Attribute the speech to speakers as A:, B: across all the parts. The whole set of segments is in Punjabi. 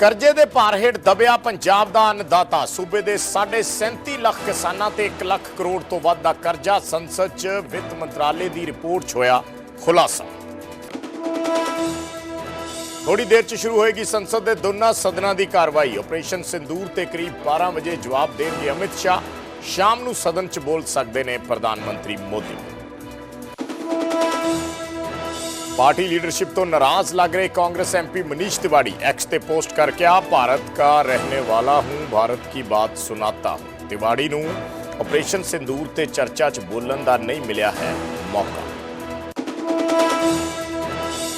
A: ਕਰਜ਼ੇ ਦੇ ਭਾਰ ਹੇਠ ਦਬਿਆ ਪੰਜਾਬ ਦਾ ਅੰਨਦਾਤਾ। ਸੂਬੇ ਦੇ 37 ਲੱਖ ਕਿਸਾਨਾਂ ਤੇ 1 ਲੱਖ ਕਰੋੜ ਤੋਂ ਵੱਧ ਦਾ ਕਰਜ਼ਾ ਸੰਸਦ 'ਚ ਵਿੱਤ ਮੰਤਰਾਲੇ ਦੀ ਰਿਪੋਰਟ 'ਚ ਹੋਇਆ ਖੁਲਾਸਾ। ਥੋੜੀ ਦੇਰ 'ਚ ਸ਼ੁਰੂ ਹੋਏਗੀ ਸੰਸਦ ਦੇ ਦੋਨਾਂ ਸਦਨਾਂ ਦੀ ਕਾਰਵਾਈ। ਆਪਰੇਸ਼ਨ ਸਿੰਦੂਰ ਤੇ ਕਰੀਬ 12 ਵਜੇ ਜਵਾਬ ਦੇਣਗੇ ਅਮਿਤ ਸ਼ਾਹ। ਸ਼ਾਮ ਨੂੰ ਸਦਨ 'ਚ ਬੋਲ ਸਕਦੇ ਨੇ ਪ੍ਰਧਾਨ ਮੰਤਰੀ ਮੋਦੀ। पार्टी लीडरशिप तो नाराज लग रहे कांग्रेस एमपी मनीष तिवाड़ी एक्स पे पोस्ट करके आ भारत का रहने वाला हूं भारत की बात सुनाता हूं तिवाड़ी ਨੂੰ ਆਪਰੇਸ਼ਨ ਸਿੰਦੂਰ ਤੇ ਚਰਚਾ 'ਚ ਬੋਲਣ ਦਾ ਨਹੀਂ ਮਿਲਿਆ ਹੈ ਮੌਕਾ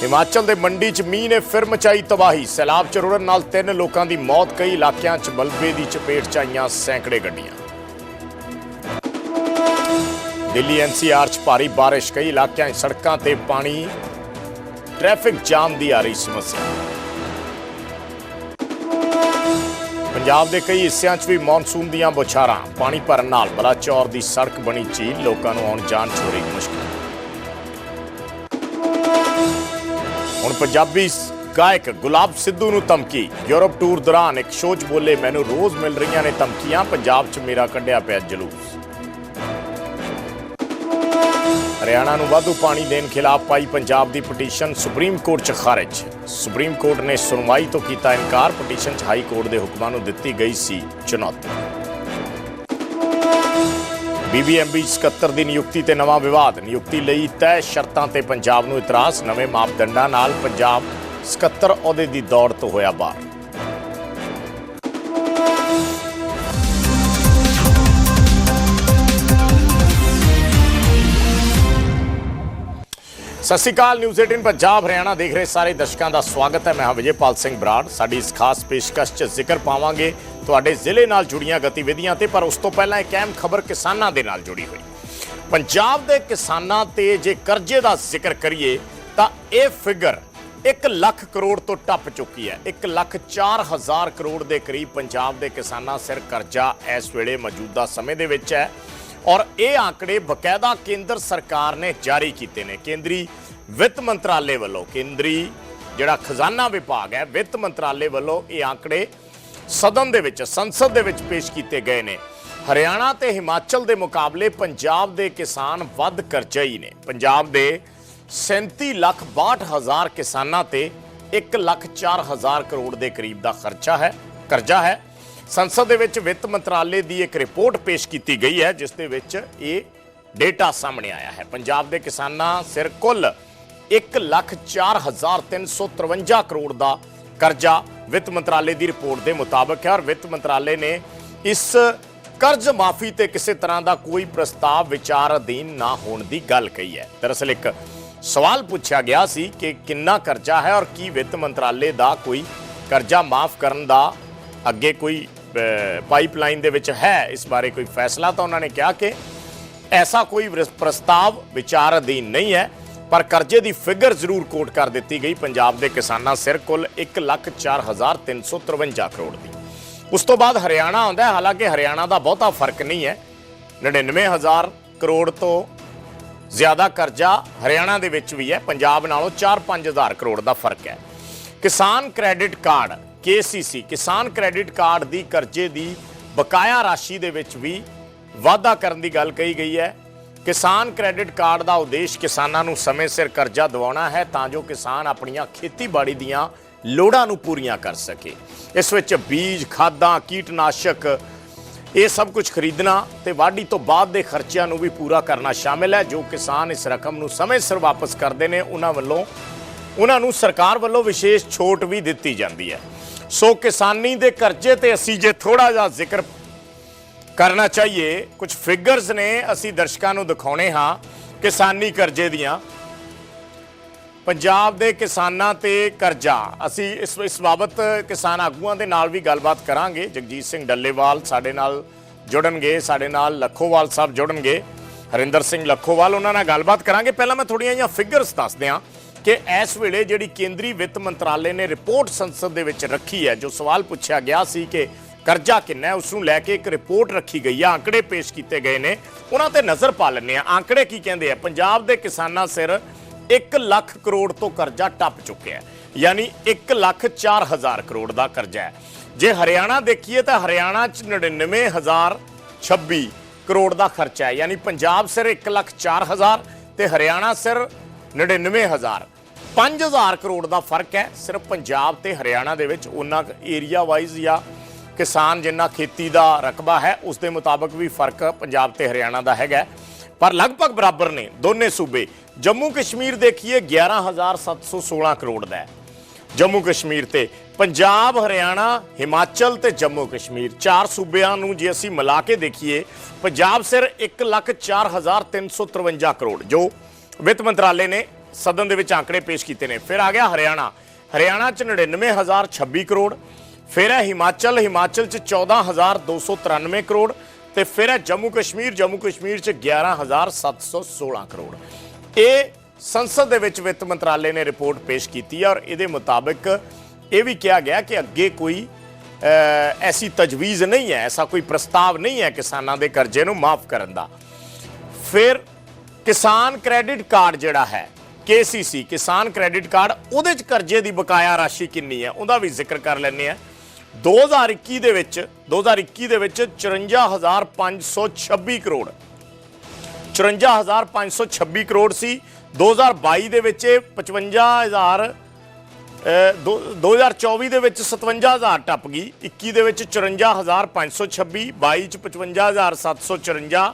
A: ਹਿਮਾਚਲ ਦੇ ਮੰਡੀ 'ਚ ਮੀਂਹ ਨੇ ਫਿਰ ਮਚਾਈ ਤਬਾਹੀ ਸੈਲਾਬ 'ਚ ਰੁੜਨ ਨਾਲ ਤਿੰਨ ਲੋਕਾਂ ਦੀ ਮੌਤ ਕਈ ਇਲਾਕਿਆਂ 'ਚ ਮਲਬੇ ਦੀ ਚਪੇਟ 'ਚ ਆਈਆਂ ਸੈਂਕੜੇ ਗੱਡੀਆਂ ਦਿੱਲੀ ਐਨਸੀਆਰ 'ਚ ਭਾਰੀ ਬਾਰਿਸ਼ ਕਈ ਇਲਾਕਿਆਂ 'ਚ ਸੜਕਾਂ ਤੇ ਪਾਣੀ ਟ੍ਰੈਫਿਕ ਜਾਮ ਦੀ ਆ ਰਹੀ ਸਮੱਸਿਆ। ਪੰਜਾਬ ਦੇ ਕਈ ਹਿੱਸਿਆਂ 'ਚ ਵੀ ਮੌਨਸੂਨ ਦੀਆਂ ਬੁਛਾਰਾਂ, ਪਾਣੀ ਭਰਨ ਨਾਲ ਬਲਾਚੌਰ ਦੀ ਸੜਕ ਬਣੀ ਝੀਲ, ਲੋਕਾਂ ਨੂੰ ਆਉਣ ਜਾਣ 'ਚ ਹੋ ਰਹੀ ਮੁਸ਼ਕਲ। ਹੁਣ ਪੰਜਾਬੀ ਗਾਇਕ ਗੁਲਾਬ ਸਿੱਧੂ ਨੂੰ ਧਮਕੀ, ਯੂਰਪ ਟੂਰ ਦੌਰਾਨ ਇੱਕ ਸ਼ੋਅ 'ਚ ਬੋਲੇ ਮੈਨੂੰ ਰੋਜ਼ ਮਿਲ ਰਹੀਆਂ ਨੇ ਧਮਕੀਆਂ, ਪੰਜਾਬ 'ਚ ਮੇਰਾ ਕੱਢਿਆ ਪਿਆ ਜਲੂਸ। ਹਰਿਆਣਾ ਨੂੰ ਵਾਧੂ ਪਾਣੀ ਦੇਣ ਖਿਲਾਫ ਪਾਈ ਪੰਜਾਬ ਦੀ ਪਟੀਸ਼ਨ ਸੁਪਰੀਮ ਕੋਰਟ 'ਚ ਖਾਰਜ। ਸੁਪਰੀਮ ਕੋਰਟ ਨੇ ਸੁਣਵਾਈ ਤੋਂ ਕੀਤਾ ਇਨਕਾਰ, ਪਟੀਸ਼ਨ 'ਚ ਹਾਈ ਕੋਰਟ ਦੇ ਹੁਕਮਾਂ ਨੂੰ ਦਿੱਤੀ ਗਈ ਸੀ ਚੁਣੌਤੀ। ਬੀਬੀਐਮਬੀ 77 ਦੀ ਨਿਯੁਕਤੀ ਤੇ ਨਵਾਂ ਵਿਵਾਦ। ਨਿਯੁਕਤੀ ਲਈ ਤੈਅ ਸ਼ਰਤਾਂ ਤੇ ਪੰਜਾਬ ਨੂੰ ਇਤਰਾਜ਼, ਨਵੇਂ ਮਾਪਦੰਡਾਂ ਨਾਲ ਪੰਜਾਬ 77 ਅਹੁਦੇ ਦੀ ਦੌੜ ਤੋਂ ਹੋਇਆ ਬਾਹਰ ਸਤਿ ਸ਼੍ਰੀ ਅਕਾਲ ਨਿਊਜ਼ 18 ਪੰਜਾਬ, ਹਰਿਆਣਾ ਦੇਖ ਰਹੇ ਸਾਰੇ ਦਰਸ਼ਕਾਂ ਦਾ ਸਵਾਗਤ ਹੈ। ਮੈਂ ਹਾਂ ਵਿਜੇਪਾਲ ਸਿੰਘ ਬਰਾੜ। ਸਾਡੀ ਇਸ ਖਾਸ ਪੇਸ਼ਕਸ਼ 'ਚ ਜ਼ਿਕਰ ਪਾਵਾਂਗੇ ਤੁਹਾਡੇ ਜ਼ਿਲ੍ਹੇ ਨਾਲ ਜੁੜੀਆਂ ਗਤੀਵਿਧੀਆਂ ਤੇ, ਪਰ ਉਸ ਤੋਂ ਪਹਿਲਾਂ ਇੱਕ ਅਹਿਮ ਖਬਰ ਕਿਸਾਨਾਂ ਦੇ ਨਾਲ ਜੁੜੀ ਹੋਈ। ਪੰਜਾਬ ਦੇ ਕਿਸਾਨਾਂ ਤੇ ਜੇ ਕਰਜ਼ੇ ਦਾ ਜ਼ਿਕਰ ਕਰੀਏ, ਤਾਂ ਇਹ ਫਿਗਰ 1 ਲੱਖ ਕਰੋੜ ਤੋਂ ਟੱਪ ਚੁੱਕੀ ਹੈ। 1 ਲੱਖ 4 ਹਜ਼ਾਰ ਕਰੋੜ ਦੇ ਕਰੀਬ ਪੰਜਾਬ ਦੇ ਕਿਸਾਨਾਂ ਸਿਰ ਕਰਜ਼ਾ ਇਸ ਵੇਲੇ ਮੌਜੂਦਾ ਸਮੇਂ ਦੇ ਵਿੱਚ ਹੈ। ਔਰ ਇਹ ਆંકੜੇ ਬਕਾਇਦਾ ਕੇਂਦਰ ਸਰਕਾਰ ਨੇ ਜਾਰੀ ਕੀਤੇ ਨੇ। ਕੇਂਦਰੀ ਵਿੱਤ ਮੰਤਰਾਲੇ ਵੱਲੋਂ ਕੇਂਦਰੀ ਜਿਹੜਾ ਖਜ਼ਾਨਾ ਵਿਭਾਗ ਹੈ, ਵਿੱਤ ਮੰਤਰਾਲੇ ਵੱਲੋਂ ਇਹ ਆંકੜੇ ਸਦਨ ਦੇ ਵਿੱਚ, ਸੰਸਦ ਦੇ ਵਿੱਚ ਪੇਸ਼ ਕੀਤੇ ਗਏ ਨੇ। ਹਰਿਆਣਾ ਤੇ ਹਿਮਾਚਲ ਦੇ ਮੁਕਾਬਲੇ ਪੰਜਾਬ ਦੇ ਕਿਸਾਨ ਵੱਧ ਕਰਜ਼ਈ ਨੇ। ਪੰਜਾਬ ਦੇ 37 ਲੱਖ 62 ਹਜ਼ਾਰ ਕਿਸਾਨਾਂ ਤੇ 1 ਲੱਖ 4 ਹਜ਼ਾਰ ਕਰੋੜ ਦੇ ਕਰੀਬ ਦਾ ਖਰਚਾ ਹੈ, ਕਰਜ਼ਾ ਹੈ। ਸੰਸਦ ਦੇ ਵਿੱਚ ਵਿੱਤ ਮੰਤਰਾਲੇ ਦੀ ਇੱਕ ਰਿਪੋਰਟ ਪੇਸ਼ ਕੀਤੀ ਗਈ ਹੈ, ਜਿਸ ਦੇ ਵਿੱਚ ਇਹ ਡੇਟਾ ਸਾਹਮਣੇ ਆਇਆ ਹੈ। ਪੰਜਾਬ ਦੇ ਕਿਸਾਨਾਂ ਸਿਰ ਕੁੱਲ 1,04,353 ਕਰੋੜ ਦਾ ਕਰਜ਼ਾ ਵਿੱਤ ਮੰਤਰਾਲੇ ਦੀ ਰਿਪੋਰਟ ਦੇ ਮੁਤਾਬਕ ਹੈ ਔਰ ਵਿੱਤ ਮੰਤਰਾਲੇ ਨੇ ਇਸ ਕਰਜ਼ ਮਾਫੀ ਤੇ ਕਿਸੇ ਤਰ੍ਹਾਂ ਦਾ ਕੋਈ ਪ੍ਰਸਤਾਵ ਵਿਚਾਰ ਅਧੀਨ ਨਾ ਹੋਣ ਦੀ ਗੱਲ ਕਹੀ ਹੈ। ਦਰਅਸਲ ਇੱਕ ਸਵਾਲ ਪੁੱਛਿਆ ਗਿਆ ਸੀ ਕਿ ਕਿੰਨਾ ਕਰਜ਼ਾ ਹੈ ਔਰ ਕੀ ਵਿੱਤ ਮੰਤਰਾਲੇ ਦਾ ਕੋਈ ਕਰਜ਼ਾ ਮਾਫ ਕਰਨ ਦਾ ਅੱਗੇ ਕੋਈ ਪਾਈਪਲਾਈਨ ਦੇ ਵਿੱਚ ਹੈ? ਇਸ ਬਾਰੇ ਕੋਈ ਫੈਸਲਾ ਤਾਂ ਉਹਨਾਂ ਨੇ ਕਿਹਾ ਕਿ ਐਸਾ ਕੋਈ ਪ੍ਰਸਤਾਵ ਵਿਚਾਰ ਅਧੀਨ ਨਹੀਂ ਹੈ। ਪਰ ਕਰਜ਼ੇ ਦੀ ਫਿਗਰ ਜ਼ਰੂਰ ਕੋਟ ਕਰ ਦਿੱਤੀ ਗਈ। ਪੰਜਾਬ ਦੇ ਕਿਸਾਨਾਂ ਸਿਰ ਕੁੱਲ 1,04,353 ਕਰੋੜ ਦੀ। ਉਸ ਤੋਂ ਬਾਅਦ ਹਰਿਆਣਾ ਆਉਂਦਾ ਹੈ। ਹਾਲਾਂਕਿ ਹਰਿਆਣਾ ਦਾ ਬਹੁਤਾ ਫ਼ਰਕ ਨਹੀਂ ਹੈ। 99000 ਕਰੋੜ ਤੋਂ ਜ਼ਿਆਦਾ ਕਰਜ਼ਾ ਹਰਿਆਣਾ ਦੇ ਵਿੱਚ ਵੀ ਹੈ। ਪੰਜਾਬ ਨਾਲੋਂ 4-5000 ਕਰੋੜ ਦਾ ਫ਼ਰਕ ਹੈ। ਕਿਸਾਨ ਕ੍ਰੈਡਿਟ ਕਾਰਡ KCC ਕਿਸਾਨ ਕ੍ਰੈਡਿਟ ਕਾਰਡ ਦੀ ਕਰਜ਼ੇ ਦੀ ਬਕਾਇਆ ਰਾਸ਼ੀ ਦੇ ਵਿੱਚ ਵੀ ਵਾਧਾ ਕਰਨ ਦੀ ਗੱਲ ਕਹੀ ਗਈ ਹੈ। ਕਿਸਾਨ ਕ੍ਰੈਡਿਟ ਕਾਰਡ ਦਾ ਉਦੇਸ਼ ਕਿਸਾਨਾਂ ਨੂੰ ਸਮੇਂ ਸਿਰ ਕਰਜ਼ਾ ਦਿਵਾਉਣਾ ਹੈ ਤਾਂ ਜੋ ਕਿਸਾਨ ਆਪਣੀਆਂ ਖੇਤੀਬਾੜੀ ਦੀਆਂ ਲੋੜਾਂ ਨੂੰ ਪੂਰੀਆਂ ਕਰ ਸਕੇ। ਇਸ ਵਿੱਚ ਬੀਜ, ਖਾਦਾਂ, ਕੀਟਨਾਸ਼ਕ, ਇਹ ਸਭ ਕੁਝ ਖਰੀਦਣਾ ਤੇ ਵਾਢੀ ਤੋਂ ਬਾਅਦ ਦੇ ਖਰਚਿਆਂ ਨੂੰ ਵੀ ਪੂਰਾ ਕਰਨਾ ਸ਼ਾਮਿਲ ਹੈ। ਜੋ ਕਿਸਾਨ ਇਸ ਰਕਮ ਨੂੰ ਸਮੇਂ ਸਿਰ ਵਾਪਸ ਕਰਦੇ ਨੇ, ਉਹਨਾਂ ਵੱਲੋਂ, ਉਹਨਾਂ ਨੂੰ ਸਰਕਾਰ ਵੱਲੋਂ ਵਿਸ਼ੇਸ਼ ਛੋਟ ਵੀ ਦਿੱਤੀ ਜਾਂਦੀ ਹੈ। ਸੋ ਕਿਸਾਨੀ ਦੇ ਕਰਜ਼ੇ ਤੇ ਅਸੀਂ ਜੇ ਥੋੜਾ ਜਿਹਾ ਜ਼ਿਕਰ ਕਰਨਾ ਚਾਹੀਏ। ਕੁਝ ਫਿਗਰਸ ਨੇ ਅਸੀਂ ਦਰਸ਼ਕਾਂ ਨੂੰ ਦਿਖਾਉਣੇ ਹਾਂ ਕਿਸਾਨੀ ਕਰਜ਼ੇ ਦੀਆਂ। ਪੰਜਾਬ ਦੇ ਕਿਸਾਨਾਂ ਤੇ ਕਰਜ਼ਾ। ਅਸੀਂ ਇਸ ਇਸ ਬਾਬਤ ਕਿਸਾਨ ਆਗੂਆਂ ਦੇ ਨਾਲ ਵੀ ਗੱਲਬਾਤ ਕਰਾਂਗੇ। ਜਗਜੀਤ ਸਿੰਘ ਡੱਲੇਵਾਲ ਸਾਡੇ ਨਾਲ ਜੁੜਨਗੇ, ਸਾਡੇ ਨਾਲ ਲੱਖੋਵਾਲ ਸਾਹਿਬ ਜੁੜਨਗੇ। ਹਰਿੰਦਰ ਸਿੰਘ ਲੱਖੋਵਾਲ ਉਹਨਾਂ ਨਾਲ ਗੱਲਬਾਤ ਕਰਾਂਗੇ। ਪਹਿਲਾਂ ਮੈਂ ਥੋੜੀਆਂ ਜਿਹੀਆਂ ਫਿਗਰਸ ਦੱਸ ਦਿਆਂ ਕਿ ਇਸ ਵੇਲੇ ਜਿਹੜੀ ਕੇਂਦਰੀ ਵਿੱਤ ਮੰਤਰਾਲੇ ਨੇ ਰਿਪੋਰਟ ਸੰਸਦ ਦੇ ਵਿੱਚ ਰੱਖੀ ਹੈ, ਜੋ ਸਵਾਲ ਪੁੱਛਿਆ ਗਿਆ ਸੀ ਕਿ ਕਰਜ਼ਾ ਕਿੰਨਾ ਹੈ ਉਸ ਨੂੰ ਲੈ ਕੇ ਇੱਕ ਰਿਪੋਰਟ ਰੱਖੀ ਗਈ ਆ ਅੰਕੜੇ ਪੇਸ਼ ਕੀਤੇ ਗਏ ਨੇ। ਉਹਨਾਂ ਤੇ ਨਜ਼ਰ ਪਾ ਲੈਂਦੇ ਆ ਅੰਕੜੇ ਕੀ ਕਹਿੰਦੇ ਆ? ਪੰਜਾਬ ਦੇ ਕਿਸਾਨਾਂ ਸਿਰ 1 ਲੱਖ ਕਰੋੜ ਤੋਂ ਕਰਜ਼ਾ ਟੱਪ ਚੁੱਕਿਆ ਹੈ। ਯਾਨੀ 1 ਲੱਖ 4 ਹਜ਼ਾਰ ਕਰੋੜ ਦਾ ਕਰਜ਼ਾ ਹੈ। ਜੇ ਹਰਿਆਣਾ ਦੇਖੀਏ ਤਾਂ ਹਰਿਆਣਾ 'ਚ 99026 ਕਰੋੜ ਦਾ ਖਰਚਾ ਹੈ। ਯਾਨੀ ਪੰਜਾਬ ਸਿਰ 1 ਲੱਖ 4 ਹਜ਼ਾਰ ਤੇ ਹਰਿਆਣਾ ਸਿਰ 99000 5000 ਕਰੋੜ ਦਾ ਫ਼ਰਕ ਹੈ। ਸਿਰਫ ਪੰਜਾਬ ਤੇ ਹਰਿਆਣਾ ਦੇ ਵਿੱਚ ਉਹਨਾਂ ਏਰੀਆ ਵਾਈਜ਼ ਜਾਂ ਕਿਸਾਨ ਜਿੰਨਾ ਖੇਤੀ ਦਾ ਰਕਬਾ ਹੈ ਉਸ ਦੇ ਮੁਤਾਬਕ ਵੀ ਫ਼ਰਕ ਪੰਜਾਬ ਤੇ ਹਰਿਆਣਾ ਦਾ ਹੈਗਾ ਪਰ ਲਗਭਗ ਬਰਾਬਰ ਨੇ ਦੋਨੇ ਸੂਬੇ। ਜੰਮੂ ਕਸ਼ਮੀਰ ਦੇਖੀਏ 11716 ਕਰੋੜ ਦਾ ਜੰਮੂ ਕਸ਼ਮੀਰ ਤੇ ਪੰਜਾਬ ਹਰਿਆਣਾ ਹਿਮਾਚਲ ਤੇ ਜੰਮੂ ਕਸ਼ਮੀਰ। ਚਾਰ ਸੂਬਿਆਂ ਨੂੰ ਜੇ ਅਸੀਂ ਮਿਲਾ ਕੇ ਦੇਖੀਏ ਪੰਜਾਬ ਸਿਰ 1,04,353 ਕਰੋੜ। ਜੋ ਵਿੱਤ ਮੰਤਰਾਲੇ ਨੇ ਸਦਨ ਦੇ ਵਿੱਚ ਆંકੜੇ ਪੇਸ਼ ਕੀਤੇ ਨੇ। ਫਿਰ ਆ ਗਿਆ ਹਰਿਆਣਾ। ਹਰਿਆਣਾ ਚ 99026 ਕਰੋੜ। ਫਿਰ ਹੈ ਹਿਮਾਚਲ ਹਿਮਾਚਲ ਚ 14293 ਕਰੋੜ ਤੇ ਫਿਰ ਹੈ ਜੰਮੂ ਕਸ਼ਮੀਰ ਜੰਮੂ ਕਸ਼ਮੀਰ ਚ 11716 ਕਰੋੜ। ਇਹ ਸੰਸਦ ਦੇ ਵਿੱਚ ਵਿੱਤ ਮੰਤਰਾਲੇ ਨੇ ਰਿਪੋਰਟ ਪੇਸ਼ ਕੀਤੀ ਹੈ ਔਰ ਇਹਦੇ ਮੁਤਾਬਕ ਇਹ ਵੀ ਕਿਹਾ ਗਿਆ ਕਿ ਅੱਗੇ ਕੋਈ ਐਸੀ ਤਜਵੀਜ਼ ਨਹੀਂ ਹੈ, ਐਸਾ ਕੋਈ ਪ੍ਰਸਤਾਵ ਨਹੀਂ ਹੈ ਕਿਸਾਨਾਂ ਦੇ ਕਰਜ਼ੇ ਨੂੰ ਮਾਫ ਕਰਨ ਦਾ। ਫਿਰ ਕਿਸਾਨ ਕ੍ਰੈਡਿਟ ਕਾਰਡ ਜਿਹੜਾ ਹੈ KCC ਕਿਸਾਨ ਕ੍ਰੈਡਿਟ ਕਾਰਡ, ਉਹਦੇ ਚ ਕਰਜ਼ੇ ਦੀ ਬਕਾਇਆ ਰਾਸ਼ੀ ਕਿੰਨੀ ਹੈ, ਉਹਦਾ ਵੀ ਜ਼ਿਕਰ ਕਰ ਲੈਂਦੇ ਆ 2021 ਦੇ ਵਿੱਚ 2021 ਦੇ ਵਿੱਚ 54526 ਕਰੋੜ। 54526 ਕਰੋੜ ਸੀ। 2022 ਦੇ ਵਿੱਚ ਇਹ 55000 ਅਹ, ਦੋ- 2024 ਦੇ ਵਿੱਚ 57000 ਟੱਪ ਗਈ। 21 ਦੇ ਵਿੱਚ 54526 22 ਚ 55754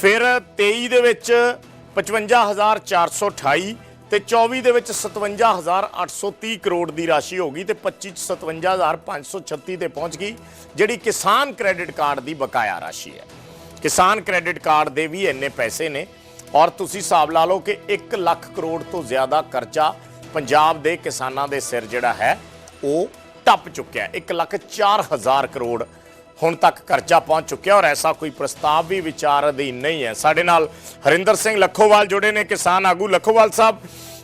A: ਫਿਰ 23 ਦੇ ਵਿੱਚ 55428 ਤੇ 24 ਦੇ ਵਿੱਚ 57830 ਕਰੋੜ ਦੀ ਰਾਸ਼ੀ ਹੋ ਗਈ ਤੇ 25 ਚ 57536 ਤੇ ਪਹੁੰਚ ਗਈ, ਜਿਹੜੀ ਕਿਸਾਨ ਕ੍ਰੈਡਿਟ ਕਾਰਡ ਦੀ ਬਕਾਇਆ ਰਾਸ਼ੀ ਹੈ। ਕਿਸਾਨ ਕ੍ਰੈਡਿਟ ਕਾਰਡ ਦੇ ਵੀ ਇੰਨੇ ਪੈਸੇ ਨੇ ਔਰ ਤੁਸੀਂ ਹਿਸਾਬ ਲਾ ਲਓ ਕਿ 1 ਲੱਖ ਕਰੋੜ ਤੋਂ ਜ਼ਿਆਦਾ ਕਰਜ਼ਾ ਪੰਜਾਬ ਦੇ ਕਿਸਾਨਾਂ ਦੇ ਸਿਰ ਜਿਹੜਾ ਹੈ, ਉਹ ਟੱਪ ਚੁੱਕਿਆ 1 ਲੱਖ 4 ਹਜ਼ਾਰ ਕਰੋੜ ਹੁਣ ਤੱਕ ਕਰਜ਼ਾ ਪਹੁੰਚ ਚੁੱਕਿਆ ਔਰ ਐਸਾ ਕੋਈ ਪ੍ਰਸਤਾਵ ਵੀ ਵਿਚਾਰ ਅਧੀਨ ਨਹੀਂ ਹੈ। ਸਾਡੇ ਨਾਲ ਹਰਿੰਦਰ ਸਿੰਘ ਲੱਖੋਵਾਲ ਜੁੜੇ ਨੇ, ਕਿਸਾਨ ਆਗੂ ਲੱਖੋਵਾਲ ਸਾਹਿਬ,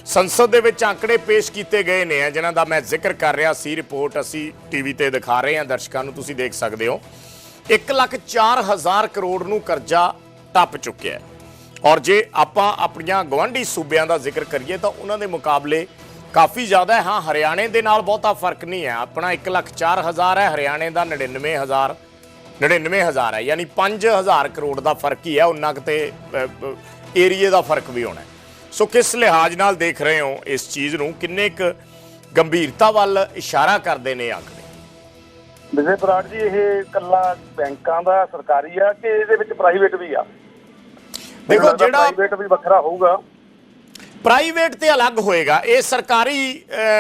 A: ਸੰਸਦ ਦੇ ਵਿੱਚ ਆંકੜੇ ਪੇਸ਼ ਕੀਤੇ ਗਏ ਨੇ, ਜਿਨ੍ਹਾਂ ਦਾ ਮੈਂ ਜ਼ਿਕਰ ਕਰ ਰਿਹਾ। ਸੀ ਰਿਪੋਰਟ ਅਸੀਂ ਟੀਵੀ ਤੇ ਦਿਖਾ ਰਹੇ ਹਾਂ, ਦਰਸ਼ਕਾਂ ਨੂੰ ਤੁਸੀਂ ਦੇਖ ਸਕਦੇ ਹੋ। 1 ਲੱਖ 4 ਹਜ਼ਾਰ ਕਰੋੜ ਨੂੰ ਕਰਜ਼ਾ ਟੱਪ ਚੁੱਕਿਆ ਹੈ। ਔਰ ਜੇ ਆਪਾਂ ਆਪਣੀਆਂ ਗਵਾਂਢੀ ਸੂਬਿਆਂ ਦਾ ਜ਼ਿਕਰ ਕਰੀਏ ਤਾਂ ਉਹਨਾਂ ਦੇ ਮੁਕਾਬਲੇ ਕਾਫੀ ਜ਼ਿਆਦਾ ਹੈ। ਹਾਂ ਹਰਿਆਣੇ ਦੇ ਨਾਲ ਬਹੁਤਾ ਫ਼ਰਕ ਨਹੀਂ ਹੈ। ਆਪਣਾ 1 ਲੱਖ 4 ਹਜ਼ਾਰ ਹੈ। ਹਰਿਆਣੇ ਦਾ 99000 99000 ਹੈ। ਯਾਨੀ 5000 ਕਰੋੜ ਦਾ ਫ਼ਰਕ ਹੀ ਹੈ। ਉਹਨਾਂ ਕਿਤੇ ਏਰੀਏ ਦਾ ਫ਼ਰਕ ਵੀ ਹੋਣਾ। ਸੋ ਕਿਸ ਲਿਹਾਜ਼ ਨਾਲ ਦੇਖ ਰਹੇ ਹੋ ਇਸ ਚੀਜ਼ ਨੂੰ? ਕਿੰਨੇ ਕੁ ਗੰਭੀਰਤਾ ਵੱਲ ਇਸ਼ਾਰਾ ਕਰਦੇ ਨੇ ਆંકੜੇ
B: ਵਿਜੇ ਬਰਾੜ ਜੀ ਇਹ ਕੱਲਾ ਬੈਂਕਾਂ ਦਾ ਸਰਕਾਰੀ ਆ ਕਿ ਇਹਦੇ ਵਿੱਚ ਪ੍ਰਾਈਵੇਟ ਵੀ ਆ?
A: ਦੇਖੋ ਜਿਹੜਾ
B: ਪ੍ਰਾਈਵੇਟ ਵੀ ਵੱਖਰਾ ਹੋਊਗਾ।
A: ਪ੍ਰਾਈਵੇਟ ਤੇ ਅਲੱਗ ਹੋਏਗਾ ਇਹ ਸਰਕਾਰੀ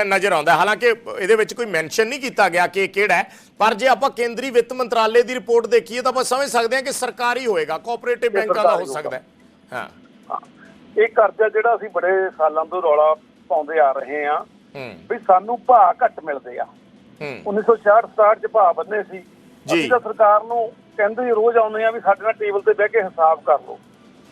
A: ਨਜ਼ਰ ਆਉਂਦਾ। ਹਾਲਾਂਕਿ ਇਹਦੇ ਵਿੱਚ ਕੋਈ ਮੈਂਸ਼ਨ ਨਹੀਂ ਕੀਤਾ ਗਿਆ ਕਿ ਕਿਹੜਾ ਪਰ ਜੇ ਆਪਾਂ ਕੇਂਦਰੀ ਵਿੱਤ ਮੰਤਰਾਲੇ ਦੀ ਰਿਪੋਰਟ ਦੇਖੀਏ ਤਾਂ ਆਪਾਂ ਸਮਝ ਸਕਦੇ ਹਾਂ ਕਿ ਸਰਕਾਰੀ ਹੋਏਗਾ ਕੋਆਪਰੇਟਿਵ ਬੈਂਕਾਂ ਦਾ ਹੋ ਸਕਦਾ ਹੈ।
B: ਇਹ ਕਰਜ਼ਾ ਜਿਹੜਾ ਅਸੀਂ ਬੜੇ ਸਾਲਾਂ ਤੋਂ ਰੌਲਾ ਪਾਉਂਦੇ ਆ ਰਹੇ ਆ
A: ਹੂੰ।
B: ਵੀ ਸਾਨੂੰ ਭਾਅ ਘੱਟ ਮਿਲਦੇ ਆ।
A: ਹੂੰ।
B: 1966 67 ਚ ਭਾਅ ਬੰਨੇ ਸੀ। ਅਸੀਂ ਤਾਂ ਸਰਕਾਰ ਨੂੰ ਕਹਿੰਦੇ ਰੋਜ਼ ਆਉਂਦੇ ਆ ਵੀ ਸਾਡੇ ਨਾਲ ਟੇਬਲ ਤੇ ਬਹਿ ਕੇ ਹਿਸਾਬ ਕਰ ਲਓ।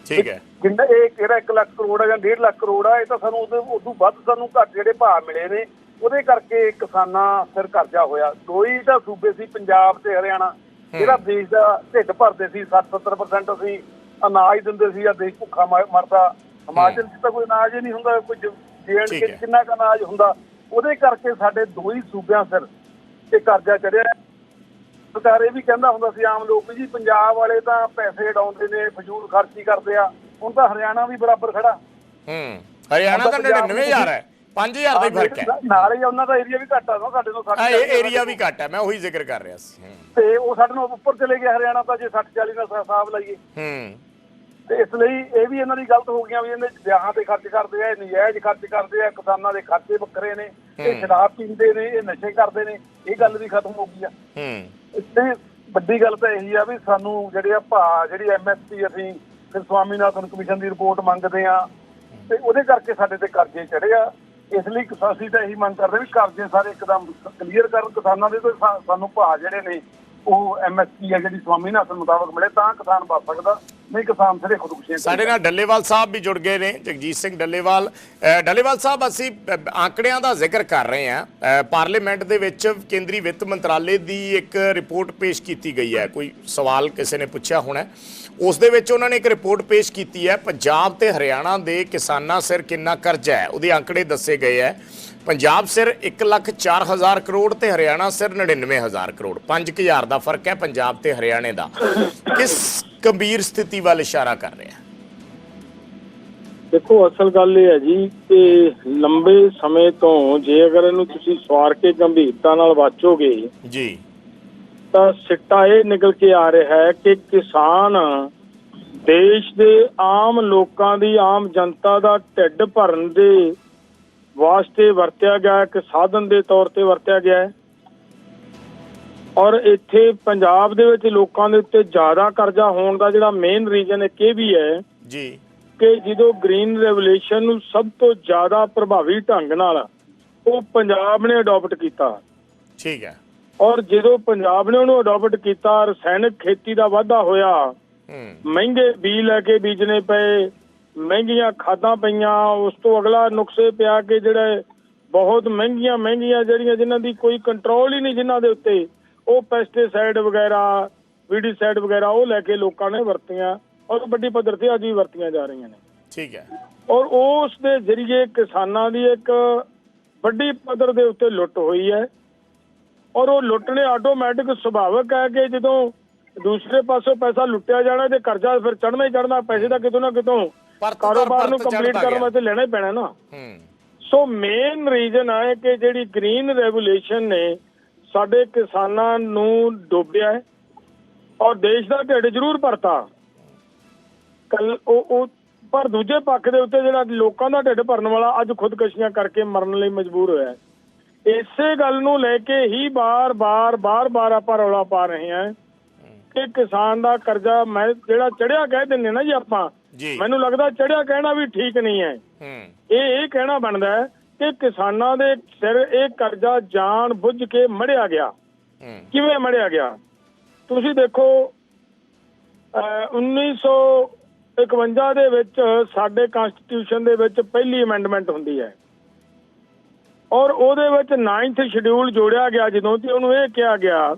A: ਠੀਕ ਹੈ।
B: ਜਿੰਨਾ ਇਹ ਕਿਹੜਾ 1 ਲੱਖ ਕਰੋੜ ਆ ਜਾਂ 1.5 ਲੱਖ ਕਰੋੜ ਆ ਇਹ ਤਾਂ ਸਾਨੂੰ ਉਹਦੇ ਉਦੋਂ ਵੱਧ ਸਾਨੂੰ ਘੱਟ ਜਿਹੜੇ ਭਾਅ ਮਿਲੇ ਨੇ ਉਹਦੇ ਕਰਕੇ ਕਿਸਾਨਾਂ ਸਿਰ ਕਰਜ਼ਾ ਹੋਇਆ। ਹੀ ਤਾਂ ਸੂਬੇ ਸੀ ਪੰਜਾਬ ਤੇ ਹਰਿਆਣਾ ਜਿਹੜਾ ਦੇਸ਼ ਦਾ ਢਿੱਡ ਭਰਦੇ ਸੀ 60-70% ਅਸੀਂ ਅਨਾਜ ਦਿੰਦੇ ਸੀ ਜਾਂ ਦੇਸ਼ ਭੁੱਖਾ ਮਰਦਾ। ਹਿਮਾਚਲ 'ਚ ਤਾਂ ਕੋਈ ਅਨਾਜ ਹੀ ਨਹੀਂ ਹੁੰਦਾ ਕੋਈ ਜੇਣ
A: ਠੀਕ
B: ਕੇ
A: ਹੈ।
B: ਕਿੰਨਾ ਕੁ ਅਨਾਜ ਹੁੰਦਾ। ਉਹਦੇ ਕਰਕੇ ਸਾਡੇ ਦੋ ਹੀ ਸੂਬਿਆਂ ਸਿਰ ਇਹ ਕਰਜ਼ਾ ਚੜਿਆ। ਸਰਕਾਰ ਇਹ ਵੀ ਕਹਿੰਦਾ ਹੁੰਦਾ ਸੀ ਆਮ ਲੋਕ ਵੀ ਜੀ ਪੰਜਾਬ ਵਾਲੇ ਤਾਂ ਪੈਸੇ ਉਡਾਉਂਦੇ ਨੇ ਫਜ਼ੂਲ ਖਰਚੀ ਕਰਦੇ ਆ। ਹੁਣ ਤਾਂ ਹਰਿਆਣਾ ਵੀ ਬਰਾਬਰ ਖੜਾ।
A: ਹੂੰ ਹਰਿਆਣਾ ਦਾ 99000 ਹੈ 5000 ਦਾ ਹੀ ਫ਼ਰਕ ਹੈ।
B: ਨਾਲ ਹੀ ਉਹਨਾਂ ਦਾ ਏਰੀਆ ਵੀ ਘੱਟ ਆ ਸਾਡੇ ਤੋਂ
A: ਹਾਂ, ਇਹ ਏਰੀਆ ਵੀ ਘੱਟ ਹੈ ਮੈਂ ਉਹੀ ਜ਼ਿਕਰ ਕਰ ਰਿਹਾ ਸੀ
B: ਤੇ ਉਹ ਸਾਡੇ ਨਾਲ ਉੱਪਰ ਚਲੇ ਗਿਆ ਹਰਿਆਣਾ ਤਾਂ ਜੇ 60 40 ਦਾ ਹਿਸਾਬ ਲਾਈਏ।
A: ਹੂੰ।
B: ਤੇ ਇਸ ਲਈ ਇਹ ਵੀ ਇਹਨਾਂ ਦੀ ਗਲਤ ਹੋ ਗਈਆਂ ਵੀ ਇਹਨੇ ਵਿਆਹਾਂ ਤੇ ਖਰਚ ਕਰਦੇ ਆ ਇਹ ਨਜਾਇਜ਼ ਖਰਚ ਕਰਦੇ ਆ ਕਿਸਾਨਾਂ ਦੇ ਖਰਚੇ ਵੱਖਰੇ ਨੇ ਇਹ ਸ਼ਰਾਬ ਪੀਂਦੇ ਨੇ ਇਹ ਨਸ਼ੇ ਕਰਦੇ ਨੇ ਇਹ ਗੱਲ ਵੀ ਖਤਮ ਹੋ ਗਈ ਆ।
A: ਹੂੰ।
B: ਇਸ ਵੱਡੀ ਗੱਲ ਤਾਂ ਇਹੀ ਆ ਵੀ ਸਾਨੂੰ ਜਿਹੜੇ ਆ ਭਾ, ਜਿਹੜੀ ਐਮਐਸਪੀ ਅਸੀਂ, ਫਿਰ ਸਵਾਮੀਨਾਥਨ ਕਮਿਸ਼ਨ ਦੀ ਰਿਪੋਰਟ ਮੰਗਦੇ ਆ। ਤੇ ਉਹਦੇ ਕਰਕੇ ਸਾਡੇ ਤੇ ਕਰਜ਼ੇ ਚੜੇ ਆ। ਇਸ ਲਈ ਕਿਸਾ- ਅਸੀਂ ਤਾਂ ਇਹੀ ਮੰਗ ਕਰਦੇ ਵੀ ਕਰਜ਼ੇ ਸਾਰੇ ਇੱਕਦਮ ਕਲੀਅਰ ਕਰਨ। ਕਿਸਾਨਾਂ ਦੇ ਤੇ ਸਾਨੂੰ ਭਾ ਜਿਹੜੇ ਨੇ ਉਹ ਐਮਐਸਪੀ ਆ ਜਿਹੜੀ ਸਵਾਮੀਨਾਥਨ ਮੁਤਾਬਕ ਮਿਲੇ ਤਾਂ ਕਿਸਾਨ ਬਚ ਸਕਦਾ। ਨਹੀਂ ਕਿਸਾਨ ਸਿਰੇ ਖੁਦਕੁਸ਼ੀਆਂ
A: ਸਾਡੇ ਨਾਲ ਡੱਲੇਵਾਲ ਸਾਹਿਬ ਵੀ ਜੁੜ ਗਏ ਨੇ ਜਗਜੀਤ ਸਿੰਘ ਡੱਲੇਵਾਲ। ਡੱਲੇਵਾਲ ਸਾਹਿਬ ਅਸੀਂ ਆંકੜਿਆਂ ਦਾ ਜ਼ਿਕਰ ਕਰ ਰਹੇ ਹਾਂ। ਪਾਰਲੀਮੈਂਟ ਦੇ ਵਿੱਚ ਕੇਂਦਰੀ ਵਿੱਤ ਮੰਤਰਾਲੇ ਦੀ ਇੱਕ ਰਿਪੋਰਟ ਪੇਸ਼ ਕੀਤੀ ਗਈ ਹੈ। ਕੋਈ ਸਵਾਲ ਕਿਸੇ ਨੇ ਪੁੱਛਿਆ ਹੋਣਾ ਹੈ। ਉਸ ਦੇ ਵਿੱਚ ਉਹਨਾਂ ਨੇ ਇੱਕ ਰਿਪੋਰਟ ਪੇਸ਼ ਕੀਤੀ ਹੈ ਪੰਜਾਬ ਤੇ ਹਰਿਆਣਾ ਦੇ ਕਿਸਾਨਾਂ ਸਿਰ ਕਿੰਨਾ ਕਰਜ਼ਾ ਹੈ? ਉਹਦੇ ਆંકੜੇ ਦੱਸੇ ਗਏ ਹੈ। ਪੰਜਾਬ ਸਿਰ 1 ਲੱਖ 4 ਹਜ਼ਾਰ ਕਰੋੜ ਤੇ ਹਰਿਆਣਾ ਸਿਰ 99 ਹਜ਼ਾਰ ਕਰੋੜ। 5000 ਦਾ ਫ਼ਰਕ ਹੈ ਪੰਜਾਬ ਤੇ ਹਰਿਆਣੇ ਦਾ। ਕਿਸ ਗੰਭੀਰ ਸਥਿਤੀ ਵੱਲ ਇਸ਼ਾਰਾ ਕਰ ਰਿਹਾ
C: ਦੇਖੋ ਅਸਲ ਗੱਲ ਇਹ ਹੈ ਜੀ ਕਿ ਲੰਬੇ ਸਮੇਂ ਤੋਂ ਜੇ ਅਗਰ ਇਹਨੂੰ ਤੁਸੀਂ ਸਵਾਰ ਕੇ ਗੰਭੀਰਤਾ ਨਾਲ ਵਾਚੋਗੇ
A: ਜੀ।
C: ਤਾਂ ਸਿੱਟਾ ਇਹ ਨਿਕਲ ਕੇ ਆ ਰਿਹਾ ਹੈ ਕਿ ਕਿਸਾਨ ਦੇਸ਼ ਦੇ ਆਮ ਲੋਕਾਂ ਦੀ ਆਮ ਜਨਤਾ ਦਾ ਢਿੱਡ ਭਰਨ ਦੇ ਵਾਸਤੇ ਵਰਤਿਆ ਗਿਆ ਇੱਕ ਸਾਧਨ ਦੇ ਤੌਰ ਤੇ ਵਰਤਿਆ ਗਿਆ ਹੈ। ਔਰ ਇੱਥੇ ਪੰਜਾਬ ਦੇ ਵਿੱਚ ਲੋਕਾਂ ਦੇ ਉੱਤੇ ਜ਼ਿਆਦਾ ਕਰਜ਼ਾ ਹੋਣ ਦਾ ਜਿਹੜਾ ਮੇਨ ਰੀਜ਼ਨ ਇੱਕ ਇਹ ਵੀ ਹੈ
A: ਜੀ।
C: ਕਿ ਜਦੋਂ ਗ੍ਰੀਨ ਰੈਵੋਲੂਸ਼ਨ ਨੂੰ ਸਭ ਤੋਂ ਜ਼ਿਆਦਾ ਪ੍ਰਭਾਵੀ ਢੰਗ ਨਾਲ ਉਹ ਪੰਜਾਬ ਨੇ ਅਡਾਪਟ ਕੀਤਾ।
A: ਠੀਕ ਹੈ।
C: ਔਰ ਜਦੋਂ ਪੰਜਾਬ ਨੇ ਉਹਨੂੰ ਅਡਾਪਟ ਕੀਤਾ ਰਸਾਇਣਿਕ ਖੇਤੀ ਦਾ ਵਾਧਾ ਹੋਇਆ
A: ਹੂੰ।
C: ਮਹਿੰਗੇ ਬੀਜ ਲੈ ਕੇ ਬੀਜਣੇ ਪਏ ਮਹਿੰਗੀਆਂ ਖਾਦਾਂ ਪਈਆਂ ਉਸ ਤੋਂ ਅਗਲਾ ਨੁਕਸੇ ਪਿਆ ਕਿ ਜਿਹੜੇ ਬਹੁਤ ਮਹਿੰਗੀਆਂ ਮਹਿੰਗੀਆਂ ਜਿਹੜੀਆਂ ਜਿਨ੍ਹਾਂ ਦੀ ਕੋਈ ਕੰਟਰੋਲ ਹੀ ਨਹੀਂ ਜਿਨ੍ਹਾਂ ਦੇ ਉੱਤੇ ਉਹ ਪੈਸਟੀਸਾਈਡ ਵਗੈਰਾ ਵੀਡੀਸਾਈਡ ਵਗੈਰਾ ਉਹ ਲੈ ਕੇ ਲੋਕਾਂ ਨੇ ਵਰਤੀਆਂ ਔਰ ਵੱਡੀ ਪੱਧਰ ਤੇ ਅੱਜ ਵੀ ਵਰਤੀਆਂ ਜਾ ਰਹੀਆਂ ਨੇ।
A: ਠੀਕ ਹੈ।
C: ਔਰ ਉਸ ਦੇ ਜ਼ਰੀਏ ਕਿਸਾਨਾਂ ਦੀ ਇੱਕ ਵੱਡੀ ਪੱਧਰ ਦੇ ਉੱਤੇ ਲੁੱਟ ਹੋਈ ਹੈ। ਔਰ ਉਹ ਲੁੱਟ ਨੇ ਆਟੋਮੈਟਿਕ ਸੁਭਾਵਿਕ ਹੈ ਕਿ ਜਦੋਂ ਦੂਸਰੇ ਪਾਸੋਂ ਪੈਸਾ ਲੁੱਟਿਆ ਜਾਣਾ ਤੇ ਕਰਜ਼ਾ ਫਿਰ ਚੜਨਾ ਹੀ ਚੜਨਾ ਪੈਸੇ ਦਾ ਕਿਤੋਂ ਨਾ ਕਿਤੋਂ ਕਾਰੋਬਾਰ ਨੂੰ ਕੰਪਲੀਟ ਕਰਨ। ਵਾਸਤੇ ਲੈਣਾ ਹੀ ਪੈਣਾ ਨਾ।
A: ਹੂੰ।
C: ਸੋ ਮੇਨ ਰੀਜ਼ਨ ਹੈ ਕਿ ਜਿਹੜੀ ਗ੍ਰੀਨ ਰੈਵੋਲੂਸ਼ਨ ਨੇ ਸਾਡੇ ਕਿਸਾਨਾਂ ਨੂੰ ਡੋਬਿਆ ਹੈ ਔਰ ਦੇਸ਼ ਦਾ ਢਿੱਡ ਜ਼ਰੂਰ ਭਰਤਾ। ਕੱਲ ਉਹ ਉਹ ਪਰ ਦੂਜੇ ਪੱਖ ਦੇ ਉੱਤੇ ਜਿਹੜਾ ਲੋਕਾਂ ਦਾ ਢਿੱਡ ਭਰਨ ਵਾਲਾ ਅੱਜ ਖੁਦਕਸ਼ੀਆਂ ਕਰਕੇ ਮਰਨ ਲਈ ਮਜਬੂਰ ਹੋਇਆ ਹੈ। ਇਸੇ ਗੱਲ ਨੂੰ ਲੈ ਕੇ ਹੀ ਬਾਰ-ਬਾਰ ਬਾਰ-ਬਾਰ ਆਪਾਂ ਰੌਲਾ ਪਾ ਰਹੇ ਹਾਂ। ਕਿ ਕਿਸਾਨ ਦਾ ਕਰਜ਼ਾ ਮੈਂ ਜਿਹੜਾ ਚੜਿਆ ਕਹਿ ਦਿੰਦੇ ਨਾ ਜੀ ਆਪਾਂ ਮੈਨੂੰ ਲੱਗਦਾ ਚੜਿਆ ਕਹਿਣਾ ਵੀ ਠੀਕ ਨਹੀਂ ਹੈ।
A: ਹੂੰ।
C: ਇਹ ਇਹ ਕਹਿਣਾ ਬਣਦਾ ਹੈ ਕਿ ਕਿਸਾਨਾਂ ਦੇ ਸਿਰ ਇਹ ਕਰਜ਼ਾ ਜਾਣ ਬੁੱਝ ਕੇ ਮੜਿਆ ਗਿਆ।
A: ਹੂੰ।
C: ਕਿਵੇਂ ਮੜਿਆ ਗਿਆ? ਤੁਸੀਂ ਦੇਖੋ ਅਹ 1951 ਦੇ ਵਿੱਚ ਸਾਡੇ ਕਨਸਟੀਟਿਊਸ਼ਨ ਦੇ ਵਿੱਚ ਪਹਿਲੀ ਅਮੈਂਡਮੈਂਟ ਹੁੰਦੀ ਹੈ। ਔਰ ਉਹਦੇ ਵਿੱਚ 9th ਸ਼ਡਿਊਲ ਜੋੜਿਆ ਗਿਆ ਜਦੋਂ ਤੇ ਉਹਨੂੰ ਇਹ ਕਿਹਾ ਗਿਆ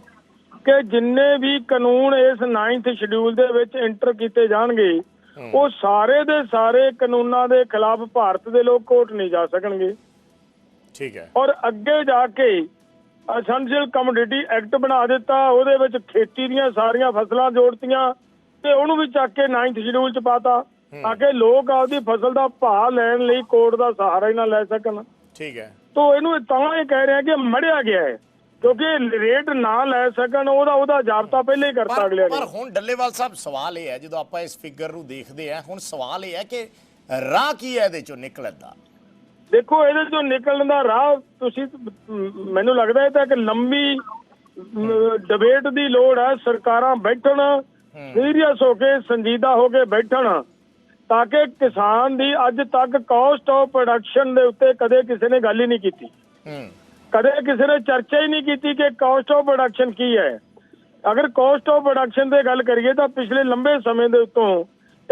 C: ਕਿ ਜਿੰਨੇ ਵੀ ਕਾਨੂੰਨ ਇਸ 9th ਸ਼ਡਿਊਲ ਦੇ ਵਿੱਚ ਐਂਟਰ ਕੀਤੇ ਜਾਣਗੇ ਉਹ ਸਾਰੇ ਦੇ ਸਾਰੇ ਕਾਨੂੰਨਾਂ ਦੇ ਖਿਲਾਫ ਭਾਰਤ ਦੇ ਲੋਕ ਕੋਰਟ ਨਹੀਂ ਜਾ ਸਕਣਗੇ।
A: ਠੀਕ ਹੈ।
C: ਔਰ ਅੱਗੇ ਜਾ ਕੇ ਅਸੈਂਸ਼ੀਅਲ ਕਮੋਡਿਟੀ ਐਕਟ ਬਣਾ ਦਿੱਤਾ ਉਹਦੇ ਵਿੱਚ ਖੇਤੀ ਦੀਆਂ ਸਾਰੀਆਂ ਫਸਲਾਂ ਜੋੜਤੀਆਂ ਤੇ ਉਹਨੂੰ ਵੀ ਚੱਕ ਕੇ 9th ਸ਼ਡਿਊਲ ਚ ਪਾਤਾ ਤਾਂ ਕਿ ਲੋਕ ਆਪਦੀ ਫਸਲ ਦਾ ਭਾਅ ਲੈਣ ਲਈ ਕੋਰਟ ਦਾ ਸਹਾਰਾ ਹੀ ਨਾ ਲੈ ਸਕਣ।
A: ਠੀਕ ਹੈ।
C: ਤੋ ਇਹਨੂੰ ਤਾਂ ਇਹ ਕਹਿ ਰਹੇ ਆ ਕਿ ਮੜਿਆ ਗਿਆ ਹੈ। ਕਿਉਂਕਿ ਰੇਟ ਨਾ ਲੈ ਸਕਣ ਉਹਦਾ ਉਹਦਾ ਜਾਬਤਾ ਪਹਿਲੇ ਹੀ ਕਰਤਾ ਅਗਲੇ
A: ਪਰ ਹੁਣ ਡੱਲੇਵਾਲ ਸਾਹਿਬ ਸਵਾਲ ਇਹ ਹੈ ਜਦੋਂ ਆਪਾਂ ਇਸ ਫਿਗਰ ਨੂੰ ਦੇਖਦੇ ਆ ਹੁਣ ਸਵਾਲ ਇਹ ਹੈ ਕਿ ਰਾਹ ਕੀ ਹੈ ਇਹਦੇ ਚੋਂ ਨਿਕਲਣ ਦਾ?
C: ਦੇਖੋ ਇਹਦੇ ਚੋਂ ਨਿਕਲਣ ਦਾ ਰਾਹ ਤੁਸੀਂ ਮੈਨੂੰ ਲੱਗਦਾ ਇਹ ਤਾਂ ਇੱਕ ਲੰਬੀ ਡਿਬੇਟ ਦੀ ਲੋੜ ਹੈ। ਸਰਕਾਰਾਂ ਬੈਠਣ ਸੀਰੀਅਸ ਹੋ ਕੇ ਸੰਜੀਦਾ ਹੋ ਕੇ ਬੈਠਣ ਤਾਂ ਕਿ ਕਿਸਾਨ ਦੀ ਅੱਜ ਤੱਕ ਕਾਸਟ ਆਫ ਪ੍ਰੋਡਕਸ਼ਨ ਦੇ ਉੱਤੇ ਕਦੇ ਕਿਸੇ ਨੇ ਗੱਲ ਹੀ ਨਹੀਂ ਕੀਤੀ।
A: ਹੂੰ।
C: ਕਦੇ ਕਿਸੇ ਨੇ ਚਰਚਾ ਹੀ ਨਹੀਂ ਕੀਤੀ ਕਿ ਕਾਸਟ ਆਫ ਪ੍ਰੋਡਕਸ਼ਨ ਕੀ ਹੈ। ਅਗਰ ਕਾਸਟ ਆਫ ਪ੍ਰੋਡਕਸ਼ਨ ਤੇ ਗੱਲ ਕਰੀਏ ਤਾਂ ਪਿਛਲੇ ਲੰਬੇ ਸਮੇਂ ਦੇ ਉੱਤੋਂ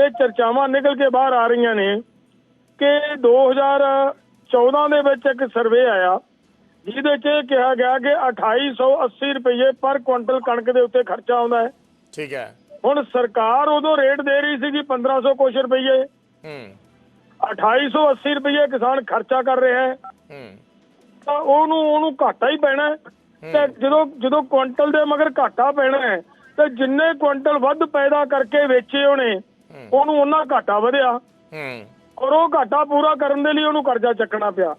C: ਇਹ ਚਰਚਾਵਾਂ ਨਿਕਲ ਕੇ ਬਾਹਰ ਆ ਰਹੀਆਂ ਨੇ ਕਿ 2014 ਦੇ ਵਿੱਚ ਇੱਕ ਸਰਵੇ ਆਇਆ ਜਿਹਦੇ 'ਚ ਇਹ ਕਿਹਾ ਗਿਆ ਕਿ 2880 ਰੁਪਏ ਪਰ ਕੁਇੰਟਲ ਕਣਕ ਦੇ ਉੱਤੇ ਖਰਚਾ ਆਉਂਦਾ ਹੈ।
A: ਠੀਕ ਹੈ।
C: ਹੁਣ ਸਰਕਾਰ ਉਦੋਂ ਰੇਟ ਦੇ ਰਹੀ ਸੀ ਜੀ 1500 ਕੁਛ ਰੁਪਏ
A: ਹੂੰ।
C: 2880 ਰੁਪਏ ਕਿਸਾਨ ਖਰਚਾ ਕਰ ਰਿਹਾ ਹੈ।
A: ਹੂੰ।
C: ਤਾਂ ਉਹਨੂੰ ਉਹਨੂੰ ਘਾਟਾ ਹੀ ਪੈਣਾ। ਤੇ ਜਦੋਂ ਜਦੋਂ ਕੁਇੰਟਲ ਦੇ ਮਗਰ ਘਾਟਾ ਪੈਣਾ ਹੈ ਤੇ ਜਿੰਨੇ ਕੁਇੰਟਲ ਵੱਧ ਪੈਦਾ ਕਰਕੇ ਵੇਚੇ ਉਹਨੇ ਉਹਨੂੰ ਉਹਨਾਂ ਘਾਟਾ ਵਧਿਆ।
A: ਹੂੰ।
C: ਔਰ ਉਹ ਘਾਟਾ ਪੂਰਾ ਕਰਨ ਦੇ ਲਈ ਉਹਨੂੰ ਕਰਜ਼ਾ ਚੱਕਣਾ ਪਿਆ।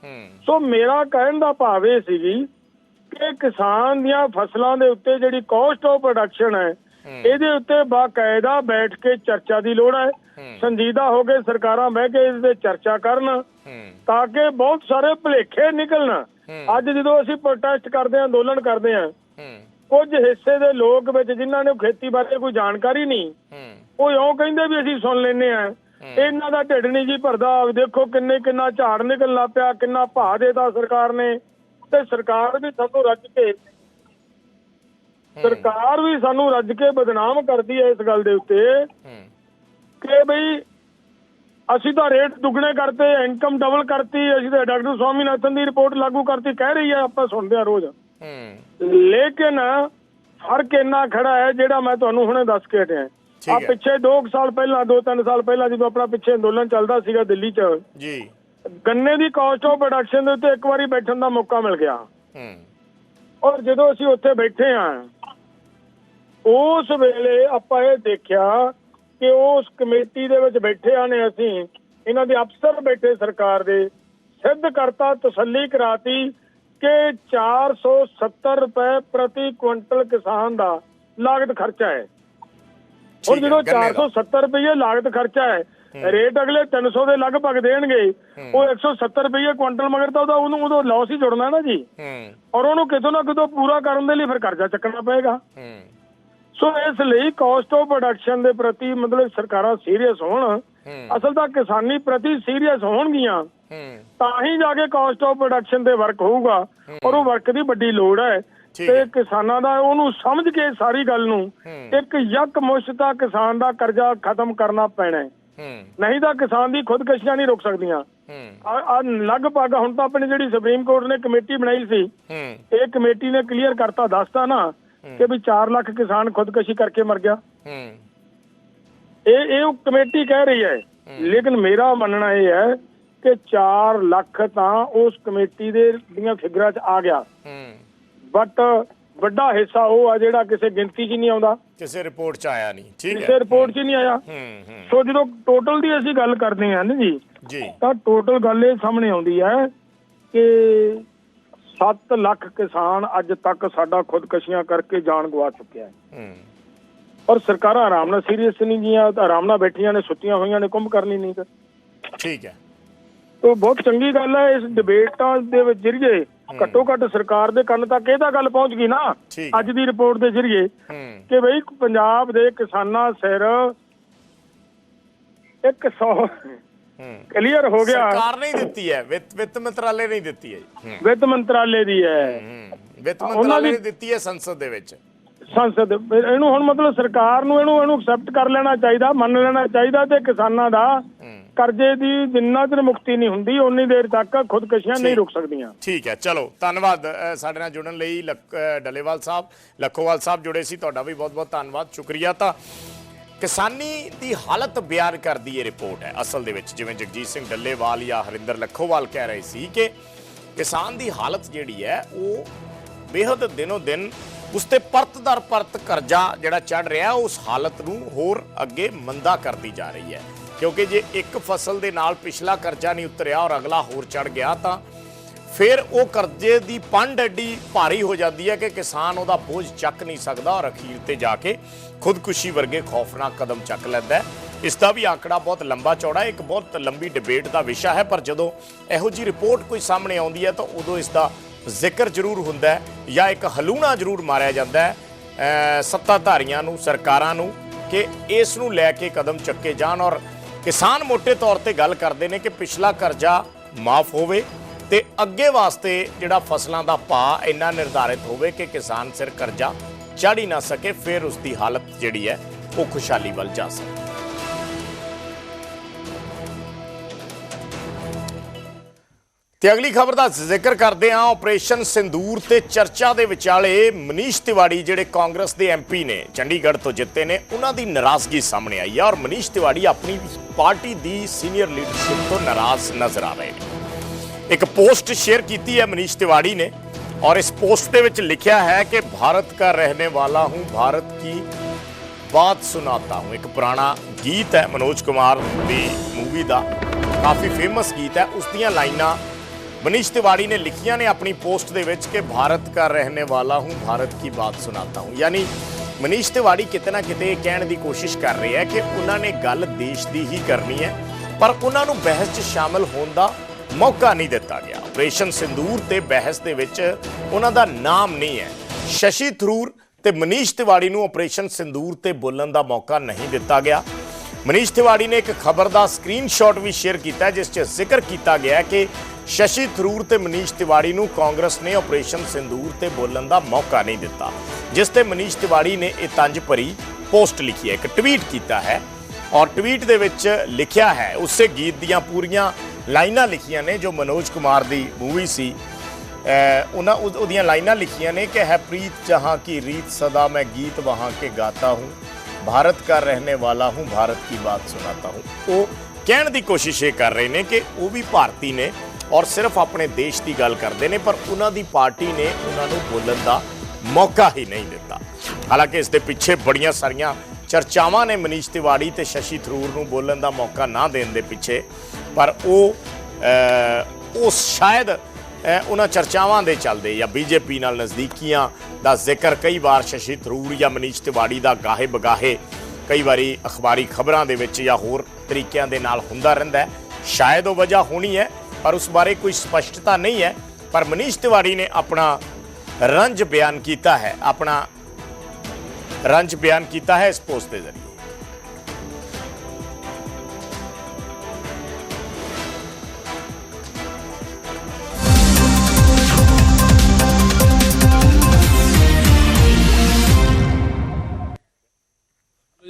C: ਸੋ ਮੇਰਾ ਕਹਿਣ ਦਾ ਭਾਵ ਇਹ ਸੀਗੀ ਕਿ ਕਿਸਾਨ ਦੀਆਂ ਫਸਲਾਂ ਦੇ ਉੱਤੇ ਜਿਹੜੀ ਕਾਸਟ ਆਫ ਪ੍ਰੋਡਕਸ਼ਨ ਹੈ ਇਹਦੇ ਉੱਤੇ ਬਾਕਾਇਦਾ ਬੈਠ ਕੇ ਚਰਚਾ ਦੀ ਲੋੜ ਹੈ। ਸੰਜੀਦਾ ਹੋ ਕੇ ਸਰਕਾਰਾਂ ਬਹਿ ਕੇ ਇਸ ਤੇ ਚਰਚਾ ਕਰਨ ਤਾਂ ਕਿ ਬਹੁਤ ਸਾਰੇ ਭੁਲੇਖੇ ਨਿਕਲਣ। ਅੱਜ ਜਦੋਂ ਅਸੀਂ ਪ੍ਰੋਟੈਸਟ ਕਰਦੇ ਹਾਂ ਅੰਦੋਲਨ ਕਰਦੇ ਹੂੰ ਕੁਝ ਹਿੱਸੇ ਦੇ ਲੋਕ ਵਿੱਚ ਜਿਨ੍ਹਾਂ ਨੂੰ ਖੇਤੀ ਬਾਰੇ ਕੋਈ ਜਾਣਕਾਰੀ ਨਹੀਂ ਉਹ ਇਉਂ ਕਹਿੰਦੇ ਵੀ ਅਸੀਂ ਸੁਣ ਲੈਨੇ ਆ ਇਹਨਾਂ ਦਾ ਢਿੱਡ ਨਹੀਂ ਜੀ ਭਰਦਾ। ਦੇਖੋ ਕਿੰਨੇ ਕਿੰਨਾ ਝਾੜ ਨਿਕਲਣਾ ਪਿਆ ਕਿੰਨਾ ਭਾਅ ਦੇਤਾ ਸਰਕਾਰ ਨੇ। ਤੇ ਸਰਕਾਰ ਵੀ ਸਾਨੂੰ ਰੱਜ ਕੇ ਸਰਕਾਰ ਵੀ ਸਾਨੂੰ ਰੱਜ ਕੇ ਬਦਨਾਮ ਕਰਦੀ ਹੈ ਇਸ ਗੱਲ ਦੇ ਉੱਤੇ ਕਿ ਬਈ ਅਸੀਂ ਤਾਂ ਰੇਟ ਦੁੱਗਣੇ ਕਰਤੇ ਇਨਕਮ ਡਬਲ ਕਰਤੀ ਅਸੀਂ ਤਾਂ ਡਾਕਟਰ ਸਵਾਮੀਨਾਥਨ ਦੀ ਰਿਪੋਰਟ ਲਾਗੂ ਕਰਤੀ ਕਹਿ ਰਹੀ ਹੈ ਆਪਾਂ ਸੁਣਦੇ ਆ ਰੋਜ਼।
A: ਹੂੰ।
C: ਲੇਕਿਨ ਫ਼ਰਕ ਇੰਨਾ ਖੜਾ ਹੈ ਜਿਹੜਾ ਮੈਂ ਤੁਹਾਨੂੰ ਹੁਣੇ ਦੱਸ ਕੇ ਹਟਿਆ। ਆ। ਪਿੱਛੇ 2 ਸਾਲ ਪਹਿਲਾਂ 2-3 ਸਾਲ ਪਹਿਲਾਂ ਜਦੋਂ ਆਪਣਾ ਪਿੱਛੇ ਅੰਦੋਲਨ ਚੱਲਦਾ ਸੀਗਾ ਦਿੱਲੀ 'ਚ
A: ਜੀ।
C: ਗੰਨੇ ਦੀ ਕਾਸਟ ਆਫ ਪ੍ਰੋਡਕਸ਼ਨ ਦੇ ਉੱਤੇ ਇੱਕ ਵਾਰੀ ਬੈਠਣ ਦਾ ਮੌਕਾ ਮਿਲ ਗਿਆ।
A: ਹੂੰ।
C: ਔਰ ਜਦੋਂ ਅਸੀਂ ਉੱਥੇ ਬੈਠੇ ਆ ਉਸ ਵੇਲੇ ਆਪਾਂ ਇਹ ਦੇਖਿਆ ਕਿ ਉਸ ਕਮੇਟੀ ਦੇ ਵਿੱਚ ਬੈਠਿਆਂ ਨੇ ਅਸੀਂ ਇਹਨਾਂ ਦੇ ਅਫਸਰ ਬੈਠੇ ਸਰਕਾਰ ਦੇ ਸਿੱਧ ਕਰਤਾ ਤਸੱਲੀ ਕਰਾਤੀ ਕਿ 470 ਰੁਪਏ ਪ੍ਰਤੀ ਕੁਇੰਟਲ ਕਿਸਾਨ ਦਾ ਲਾਗਤ ਖਰਚਾ ਹੈ।
A: ਠੀਕ
C: ਔਰ
A: ਹੈ,
C: ਜਦੋਂ
A: ਗੰਨੇ ਦਾ।
C: 470 ਰੁਪਏ ਲਾਗਤ ਖਰਚਾ ਹੈ ਰੇਟ ਅਗਲੇ 300 ਦੇ ਲਗਭਗ ਦੇਣਗੇ ਉਹ 170 ਰੁਪਏ ਕੁਇੰਟਲ ਮਗਰ ਤਾਂ ਉਹਦਾ ਉਹਨੂੰ ਉਦੋਂ ਲਾਸ ਹੀ ਜੁੜਨਾ ਨਾ ਜੀ।
A: ਹੂੰ।
C: ਔਰ ਉਹਨੂੰ ਕਿਤੋਂ ਨਾ ਕਿਤੋਂ ਪੂਰਾ ਕਰਨ ਦੇ ਲਈ ਫਿਰ ਕਰਜ਼ਾ ਚੱਕਣਾ ਪਏਗਾ।
A: ਹੂੰ।
C: ਸੋ ਇਸ ਲਈ ਕਾਸਟ ਆਫ ਪ੍ਰੋਡਕਸ਼ਨ ਦੇ ਪ੍ਰਤੀ ਮਤਲਬ ਸਰਕਾਰਾਂ ਸੀਰੀਅਸ ਹੋਣ। ਅਸਲ ਤਾਂ ਕਿਸਾਨੀ ਪ੍ਰਤੀ ਸੀਰੀਅਸ ਹੋਣਗੀਆਂ। ਤਾਂ ਹੀ ਜਾ ਕੇ ਕਾਸਟ ਆਫ ਪ੍ਰੋਡਕਸ਼ਨ ਤੇ ਵਰਕ ਹੋਊਗਾ। ਔਰ ਉਹ ਵਰਕ ਦੀ ਵੱਡੀ ਲੋੜ ਹੈ। ਤੇ ਕਿਸਾਨਾਂ ਦਾ ਉਹਨੂੰ ਸਮਝ ਕੇ ਸਾਰੀ ਗੱਲ ਨੂੰ। ਇੱਕ ਯਕ ਮੁਸ਼ਤਾ ਕਿਸਾਨ ਦਾ ਕਰਜ਼ਾ ਖਤਮ ਕਰਨਾ ਪੈਣਾ ਹੈ। ਨਹੀਂ ਤਾਂ ਕਿਸਾਨ ਦੀ ਖੁਦਕਸ਼ੀਆਂ ਨਹੀਂ ਰੁਕ ਸਕਦੀਆਂ। ਆ ਲਗਭਗ ਹੁਣ ਤਾਂ ਆਪਣੀ ਜਿਹੜੀ ਸੁਪਰੀਮ ਕੋਰਟ ਨੇ ਕਮੇਟੀ ਬਣਾਈ ਸੀ। ਇਹ ਕਮੇਟੀ ਨੇ ਕਲੀਅਰ ਕਰਤਾ ਦੱਸਤਾ ਨਾ। ਕਿ ਵੀ 4 ਲੱਖ ਕਿਸਾਨ ਖੁਦਕਸ਼ੀ ਕਰਕੇ ਮਰ ਗਿਆ। ਇਹ ਇਹ ਉਹ ਕਮੇਟੀ ਕਹਿ ਰਹੀ ਹੈ। ਲੇਕਿਨ ਮੇਰਾ ਮੰਨਣਾ ਇਹ ਹੈ ਕਿ 4 ਲੱਖ ਤਾਂ ਉਸ ਕਮੇਟੀ ਦੇ ਦੀਆਂ ਫਿਗਰਾਂ 'ਚ ਆ ਗਿਆ। ਬਟ ਵੱਡਾ ਹਿੱਸਾ ਉਹ ਆ ਜਿਹੜਾ ਕਿਸੇ ਗਿਣਤੀ 'ਚ ਨਹੀਂ ਆਉਂਦਾ।
A: ਕਿਸੇ ਰਿਪੋਰਟ ਚ ਆਇਆ ਨਹੀਂ। ਠੀਕ ਹੈ।
C: ਕਿਸੇ ਰਿਪੋਰਟ 'ਚ ਨਹੀਂ ਆਇਆ। ਸੋ ਜਦੋਂ ਟੋਟਲ ਦੀ ਅਸੀਂ ਗੱਲ ਕਰਦੇ ਹਾਂ ਨਾ ਜੀ
A: ਜੀ।
C: ਤਾਂ ਟੋਟਲ ਗੱਲ ਇਹ ਸਾਹਮਣੇ ਆਉਂਦੀ ਹੈ ਕਿ 7 ਲੱਖ ਕਿਸਾਨ ਅੱਜ ਤੱਕ ਸਾਡਾ ਖੁਦਕਸ਼ੀਆਂ ਕਰਕੇ ਜਾਨ ਗਵਾ ਚੁੱਕਿਆ ਹੈ।
A: ਹੂੰ।
C: ਔਰ ਸਰਕਾਰਾਂ ਆਰਾਮ ਨਾਲ ਸੀਰੀਅਸ ਨਹੀਂ ਗਈਆਂ ਆਰਾਮ ਨਾਲ ਬੈਠੀਆਂ ਨੇ ਸੁੱਤੀਆਂ ਹੋਈਆਂ ਨੇ ਕੁੰਭ ਕਰਨੀ ਨਹੀਂ ਤੇ।
A: ਠੀਕ ਹੈ।
C: ਤੋ ਬਹੁਤ ਚੰਗੀ ਗੱਲ ਹੈ ਇਸ ਡਿਬੇਟਾਂ ਦੇ ਵਿੱਚ ਜਰੀਏ ਘੱਟੋ ਘੱਟ ਸਰਕਾਰ ਦੇ ਕੰਨ ਤੱਕ ਇਹ ਤਾਂ ਗੱਲ ਪਹੁੰਚ ਗਈ ਨਾ। ਅੱਜ ਦੀ ਰਿਪੋਰਟ ਦੇ ਜਰੀਏ ਕਿ ਬਈ ਪੰਜਾਬ ਦੇ ਕਿਸਾਨਾਂ ਸਿਰ 100
A: ਹੂੰ
C: ਕਲੀਅਰ ਹੋ ਗਿਆ।
A: ਸਰਕਾਰ ਨਹੀਂ ਦਿੱਤੀ ਹੈ। ਵਿੱਤ ਵਿੱਤ ਮੰਤਰਾਲੇ ਨਹੀਂ ਦਿੱਤੀ ਹੈ ਜੀ।
C: ਵਿੱਤ ਮੰਤਰਾਲੇ ਦੀ ਹੈ।
A: ਹੂੰ। ਵਿੱਤ
C: ਉਹਨਾਂ
A: ਮੰਤਰਾਲੇ
C: ਦੀ-
A: ਨੇ ਦਿੱਤੀ ਹੈ ਸੰਸਦ ਦੇ ਵਿੱਚ।
C: ਸੰਸਦ ਇਹਨੂੰ ਹੁਣ ਮਤਲਬ ਸਰਕਾਰ ਨੂੰ ਇਹਨੂੰ ਇਹਨੂੰ ਐਕਸੈਪਟ ਕਰ ਲੈਣਾ ਚਾਹੀਦਾ ਮੰਨ ਲੈਣਾ ਚਾਹੀਦਾ ਤੇ ਕਿਸਾਨਾਂ ਦਾ ਕਰਜ਼ੇ ਦੀ ਜਿੰਨਾ ਚਿਰ ਮੁਕਤੀ ਨਹੀਂ ਹੁੰਦੀ ਉਨੀ ਦੇਰ ਤੱਕ ਖੁਦਕਸ਼ੀਆਂ ਨਹੀਂ ਰੁਕ ਸਕਦੀਆਂ।
A: ਠੀਕ ਹੈ। ਚਲੋ ਧੰਨਵਾਦ ਅ, ਸਾਡੇ ਨਾਲ ਜੁੜਨ ਲਈ ਲੱਕ- ਅ, ਡੱਲੇਵਾਲ ਸਾਹਿਬ ਲੱਖੋਵਾਲ ਸਾਹਿਬ ਜੁੜੇ ਸੀ ਤੁਹਾਡਾ ਵੀ ਬਹੁਤ-ਬਹੁਤ ਧੰਨਵਾਦ। ਸ਼ੁਕਰੀਆ ਤਾਂ। ਕਿਸਾਨੀ ਦੀ ਹਾਲਤ ਬਿਆਨ ਕਰਦੀ ਇਹ ਰਿਪੋਰਟ ਹੈ। ਅਸਲ ਦੇ ਵਿੱਚ ਜਿਵੇਂ ਜਗਜੀਤ ਸਿੰਘ ਡੱਲੇਵਾਲ ਜਾਂ ਹਰਿੰਦਰ ਲੱਖੋਵਾਲ ਕਹਿ ਰਹੇ ਸੀ ਕਿ ਕਿਸਾਨ ਦੀ ਹਾਲਤ ਜਿਹੜੀ ਹੈ, ਉਹ ਬੇਹੱਦ ਦਿਨੋ ਦਿਨ ਉਸ ਤੇ ਪਰਤ ਦਰ ਪਰਤ ਕਰਜ਼ਾ ਜਿਹੜਾ ਚੜ ਰਿਹਾ, ਉਸ ਹਾਲਤ ਨੂੰ ਹੋਰ ਅੱਗੇ ਮੰਦਾ ਕਰਦੀ ਜਾ ਰਹੀ ਹੈ। ਕਿਉਂਕਿ ਜੇ ਇੱਕ ਫਸਲ ਦੇ ਨਾਲ ਪਿਛਲਾ ਕਰਜ਼ਾ ਨਹੀਂ ਉਤਰਿਆ ਔਰ ਅਗਲਾ ਹੋਰ ਚੜ ਗਿਆ ਤਾਂ ਫਿਰ ਉਹ ਕਰਜ਼ੇ ਦੀ ਪੰਡ ਐਡੀ ਭਾਰੀ ਹੋ ਜਾਂਦੀ ਹੈ ਕਿ ਕਿਸਾਨ ਉਹਦਾ ਬੋਝ ਚੱਕ ਨਹੀਂ ਸਕਦਾ ਔਰ ਅਖੀਰ ਤੇ ਜਾ ਕੇ ਖੁਦਕੁਸ਼ੀ ਵਰਗੇ ਖੌਫਨਾਕ ਕਦਮ ਚੱਕ ਲੈਂਦਾ ਇਸ ਦਾ ਵੀ ਆਂਕੜਾ ਬਹੁਤ ਲੰਬਾ ਚੌੜਾ ਇੱਕ ਬਹੁਤ ਲੰਬੀ ਡਿਬੇਟ ਦਾ ਵਿਸ਼ਾ ਹੈ, ਪਰ ਜਦੋਂ ਇਹੋ ਜੀ ਰਿਪੋਰਟ ਕੋਈ ਸਾਹਮਣੇ ਆਉਂਦੀ ਹੈ ਤਾਂ ਉਦੋਂ ਇਸ ਦਾ ਜ਼ਿਕਰ ਜ਼ਰੂਰ ਹੁੰਦਾ ਹੈ ਜਾਂ ਇੱਕ ਹਲੂਣਾ ਜ਼ਰੂਰ ਮਾਰਿਆ ਜਾਂਦਾ ਹੈ ਸੱਤਾਧਾਰੀਆਂ ਨੂੰ, ਸਰਕਾਰਾਂ ਨੂੰ ਕਿ ਇਸ ਨੂੰ ਲੈ ਕੇ ਕਦਮ ਚੱਕੇ ਜਾਣ ਔਰ ਕਿਸਾਨ ਮੋٹے ਤੌਰ ਤੇ ਗੱਲ ਕਰਦੇ ਨੇ ਕਿ ਪਿਛਲਾ ਕਰਜ਼ਾ ਮਾਫ ਹੋਵੇ ਤੇ ਅੱਗੇ ਵਾਸਤੇ ਜਿਹੜਾ ਫਸਲਾਂ ਦਾ ਭਾਅ ਇੰਨਾ ਨਿਰਧਾਰਿਤ ਹੋਵੇ ਕਿ ਕਿਸਾਨ ਸਿਰ ਕਰਜ਼ਾ ਚੜ੍ਹ ਹੀ ਨਾ ਸਕੇ, ਫਿਰ ਉਸ ਦੀ ਹਾਲਤ ਜਿਹੜੀ ਹੈ ਉਹ ਖੁਸ਼ਹਾਲੀ ਵੱਲ ਜਾ ਸਕੇ ਤੇ ਅਗਲੀ ਖਬਰ ਦਾ ਜ਼ਿਕਰ ਕਰਦੇ ਹਾਂ ਆਪਰੇਸ਼ਨ ਸਿੰਦੂਰ ਤੇ ਚਰਚਾ ਦੇ ਵਿਚਾਲੇ ਮਨੀਸ਼ ਤਿਵਾੜੀ, ਜਿਹੜੇ ਕਾਂਗਰਸ ਦੇ ਐਮਪੀ ਨੇ ਚੰਡੀਗੜ੍ਹ ਤੋਂ ਜਿੱਤੇ ਨੇ, ਉਹਨਾਂ ਦੀ ਨਾਰਾਜ਼ਗੀ ਸਾਹਮਣੇ ਆਈ ਹੈ ਔਰ ਮਨੀਸ਼ ਤਿਵਾੜੀ ਆਪਣੀ ਪਾਰਟੀ ਦੀ ਸੀਨੀਅਰ ਲੀਡਰਸ਼ਿਪ ਤੋਂ ਨਾਰਾਜ਼ ਨਜ਼ਰ ਆ ਰਹੇ ਨੇ। ਇੱਕ ਪੋਸਟ ਸ਼ੇਅਰ ਕੀਤੀ ਹੈ ਮਨੀਸ਼ ਤਿਵਾੜੀ ਨੇ और इस पोस्ट ਦੇ ਵਿੱਚ ਲਿਖਿਆ ਹੈ ਕਿ ਭਾਰਤ का रहने वाला हूं भारत की ਬਾਤ ਸੁਣਾਤਾ ਹੂੰ ਇੱਕ ਪੁਰਾਣਾ ਗੀਤ ਹੈ ਮਨੋਜ ਕੁਮਾਰ ਦੀ ਮੂਵੀ ਦਾ ਕਾਫੀ ਫੇਮਸ ਗੀਤ ਹੈ ਉਸ ਦੀਆਂ ਲਾਈਨਾਂ ਮਨੀਸ਼ ਤਿਵਾੜੀ ਨੇ ਲਿਖੀਆਂ ਨੇ ਆਪਣੀ ਪੋਸਟ ਦੇ ਵਿੱਚ ਕਿ ਭਾਰਤ ਦਾ ਰਹਿਣੇ ਵਾਲਾ ਹੂੰ ਭਾਰਤ ਕੀ ਬਾਤ ਸੁਣਾਤਾ ਹੂੰ ਯਾਨੀ ਮਨੀਸ਼ ਤਿਵਾੜੀ ਕਿਤੇ ਨਾ ਕਿਤੇ ਇਹ ਕਹਿਣ ਦੀ ਕੋਸ਼ਿਸ਼ ਕਰ ਰਹੇ ਹੈ ਕਿ ਉਹਨਾਂ ਨੇ ਗੱਲ ਦੇਸ਼ ਦੀ ਹੀ ਕਰਨੀ ਹੈ ਪਰ ਉਹਨਾਂ ਨੂੰ ਬਹਿਸ 'ਚ ਸ਼ਾਮਲ ਹੋਣ ਦਾ ਮੌਕਾ ਨਹੀਂ ਦਿੱਤਾ ਗਿਆ। ਆਪਰੇਸ਼ਨ ਸਿੰਦੂਰ ਤੇ ਬਹਿਸ ਦੇ ਵਿੱਚ ਉਹਨਾਂ ਦਾ ਨਾਮ ਨਹੀਂ ਹੈ। ਸ਼ਸ਼ੀ ਥਰੂਰ ਤੇ ਮਨੀਸ਼ ਤਿਵਾੜੀ ਨੂੰ ਆਪਰੇਸ਼ਨ ਸਿੰਦੂਰ ਤੇ ਬੋਲਣ ਦਾ ਮੌਕਾ ਨਹੀਂ ਦਿੱਤਾ ਗਿਆ। ਮਨੀਸ਼ ਤਿਵਾੜੀ ਨੇ ਇੱਕ ਖਬਰ ਦਾ ਸਕਰੀਨਸ਼ਾਟ ਵੀ ਸ਼ੇਅਰ ਕੀਤਾ, ਜਿਸ 'ਚ ਜ਼ਿਕਰ ਕੀਤਾ ਗਿਆ ਕਿ ਸ਼ਸ਼ੀ ਥਰੂਰ ਤੇ ਮਨੀਸ਼ ਤਿਵਾੜੀ ਨੂੰ ਕਾਂਗਰਸ ਨੇ ਆਪਰੇਸ਼ਨ ਸਿੰਦੂਰ ਤੇ ਬੋਲਣ ਦਾ ਮੌਕਾ ਨਹੀਂ ਦਿੱਤਾ। ਜਿਸ ਤੇ ਮਨੀਸ਼ ਤਿਵਾੜੀ ਨੇ ਇਹ ਤੰਜ ਭਰੀ ਪੋਸਟ ਲਿਖੀ ਹੈ। ਇੱਕ ਟਵੀਟ ਕੀਤਾ ਹੈ ਔਰ ਟਵੀਟ ਦੇ ਵਿੱਚ ਲਿਖਿਆ ਹੈ, ਉਸੇ ਗੀਤ ਦੀਆਂ ਪੂਰੀਆਂ ਲਾਈਨਾਂ ਲਿਖੀਆਂ ਨੇ ਜੋ ਮਨੋਜ ਕੁਮਾਰ ਦੀ ਮੂਵੀ ਸੀ। ਉਹਨਾਂ ਉਹਦੀਆਂ ਲਾਈਨਾਂ ਲਿਖੀਆਂ ਨੇ ਕਿ ਹੈ ਪ੍ਰੀਤ ਜਹਾਂ ਕੀ ਰੀਤ ਸਦਾ ਮੈਂ ਗੀਤ ਵਹਾਂ ਕੇ ਗਾਤਾ ਹੂੰ, ਭਾਰਤ ਕਾ ਰਹਿਣੇ ਵਾਲਾ ਹੂੰ, ਭਾਰਤ ਕੀ ਬਾਤ ਸੁਣਾਤਾ ਹੂੰ। ਉਹ ਕਹਿਣ ਦੀ ਕੋਸ਼ਿਸ਼ ਇਹ ਕਰ ਰਹੇ ਨੇ ਕਿ ਉਹ ਵੀ ਭਾਰਤੀ ਨੇ ਔਰ ਸਿਰਫ ਆਪਣੇ ਦੇਸ਼ ਦੀ ਗੱਲ ਕਰਦੇ ਨੇ, ਪਰ ਉਹਨਾਂ ਦੀ ਪਾਰਟੀ ਨੇ ਉਹਨਾਂ ਨੂੰ ਬੋਲਣ ਦਾ ਮੌਕਾ ਹੀ ਨਹੀਂ ਦਿੱਤਾ। ਹਾਲਾਂਕਿ ਇਸ ਦੇ ਪਿੱਛੇ ਬੜੀਆਂ ਸਾਰੀਆਂ ਚਰਚਾਵਾਂ ਨੇ ਮਨੀਸ਼ ਤਿਵਾੜੀ ਤੇ ਸ਼ਸ਼ੀ ਥਰੂਰ ਨੂੰ ਬੋਲਣ ਦਾ ਮੌਕਾ ਨਾ ਦੇਣ ਦੇ ਪਿੱਛੇ ਪਰ ਉਹ ਉਹ ਸ਼ਾਇਦ ਉਹਨਾਂ ਚਰਚਾਵਾਂ ਦੇ ਚੱਲਦੇ ਜਾਂ ਬੀਜੇਪੀ ਨਾਲ ਨਜ਼ਦੀਕੀਆਂ ਦਾ ਜ਼ਿਕਰ ਕਈ ਵਾਰ ਸ਼ਸ਼ੀ ਥਰੂਰ ਜਾਂ ਮਨੀਸ਼ ਤਿਵਾੜੀ ਦਾ ਗਾਹੇ ਬਗਾਹੇ ਕਈ ਵਾਰੀ ਅਖਬਾਰੀ ਖਬਰਾਂ ਦੇ ਵਿੱਚ ਜਾਂ ਹੋਰ ਤਰੀਕਿਆਂ ਦੇ ਨਾਲ ਹੁੰਦਾ ਰਹਿੰਦਾ ਹੈ। ਸ਼ਾਇਦ ਉਹ ਵਜ੍ਹਾ ਹੋਣੀ ਹੈ, ਪਰ ਉਸ ਬਾਰੇ ਕੋਈ ਸਪਸ਼ਟਤਾ ਨਹੀਂ ਹੈ। ਪਰ ਮਨੀਸ਼ ਤਿਵਾੜੀ ਨੇ ਆਪਣਾ ਰੰਜ ਬਿਆਨ ਕੀਤਾ ਹੈ, ਆਪਣਾ ਰੰਜ ਬਿਆਨ ਕੀਤਾ ਹੈ ਇਸ ਪੋਸਟ ਦੇ ਜ਼ਰੀਏ।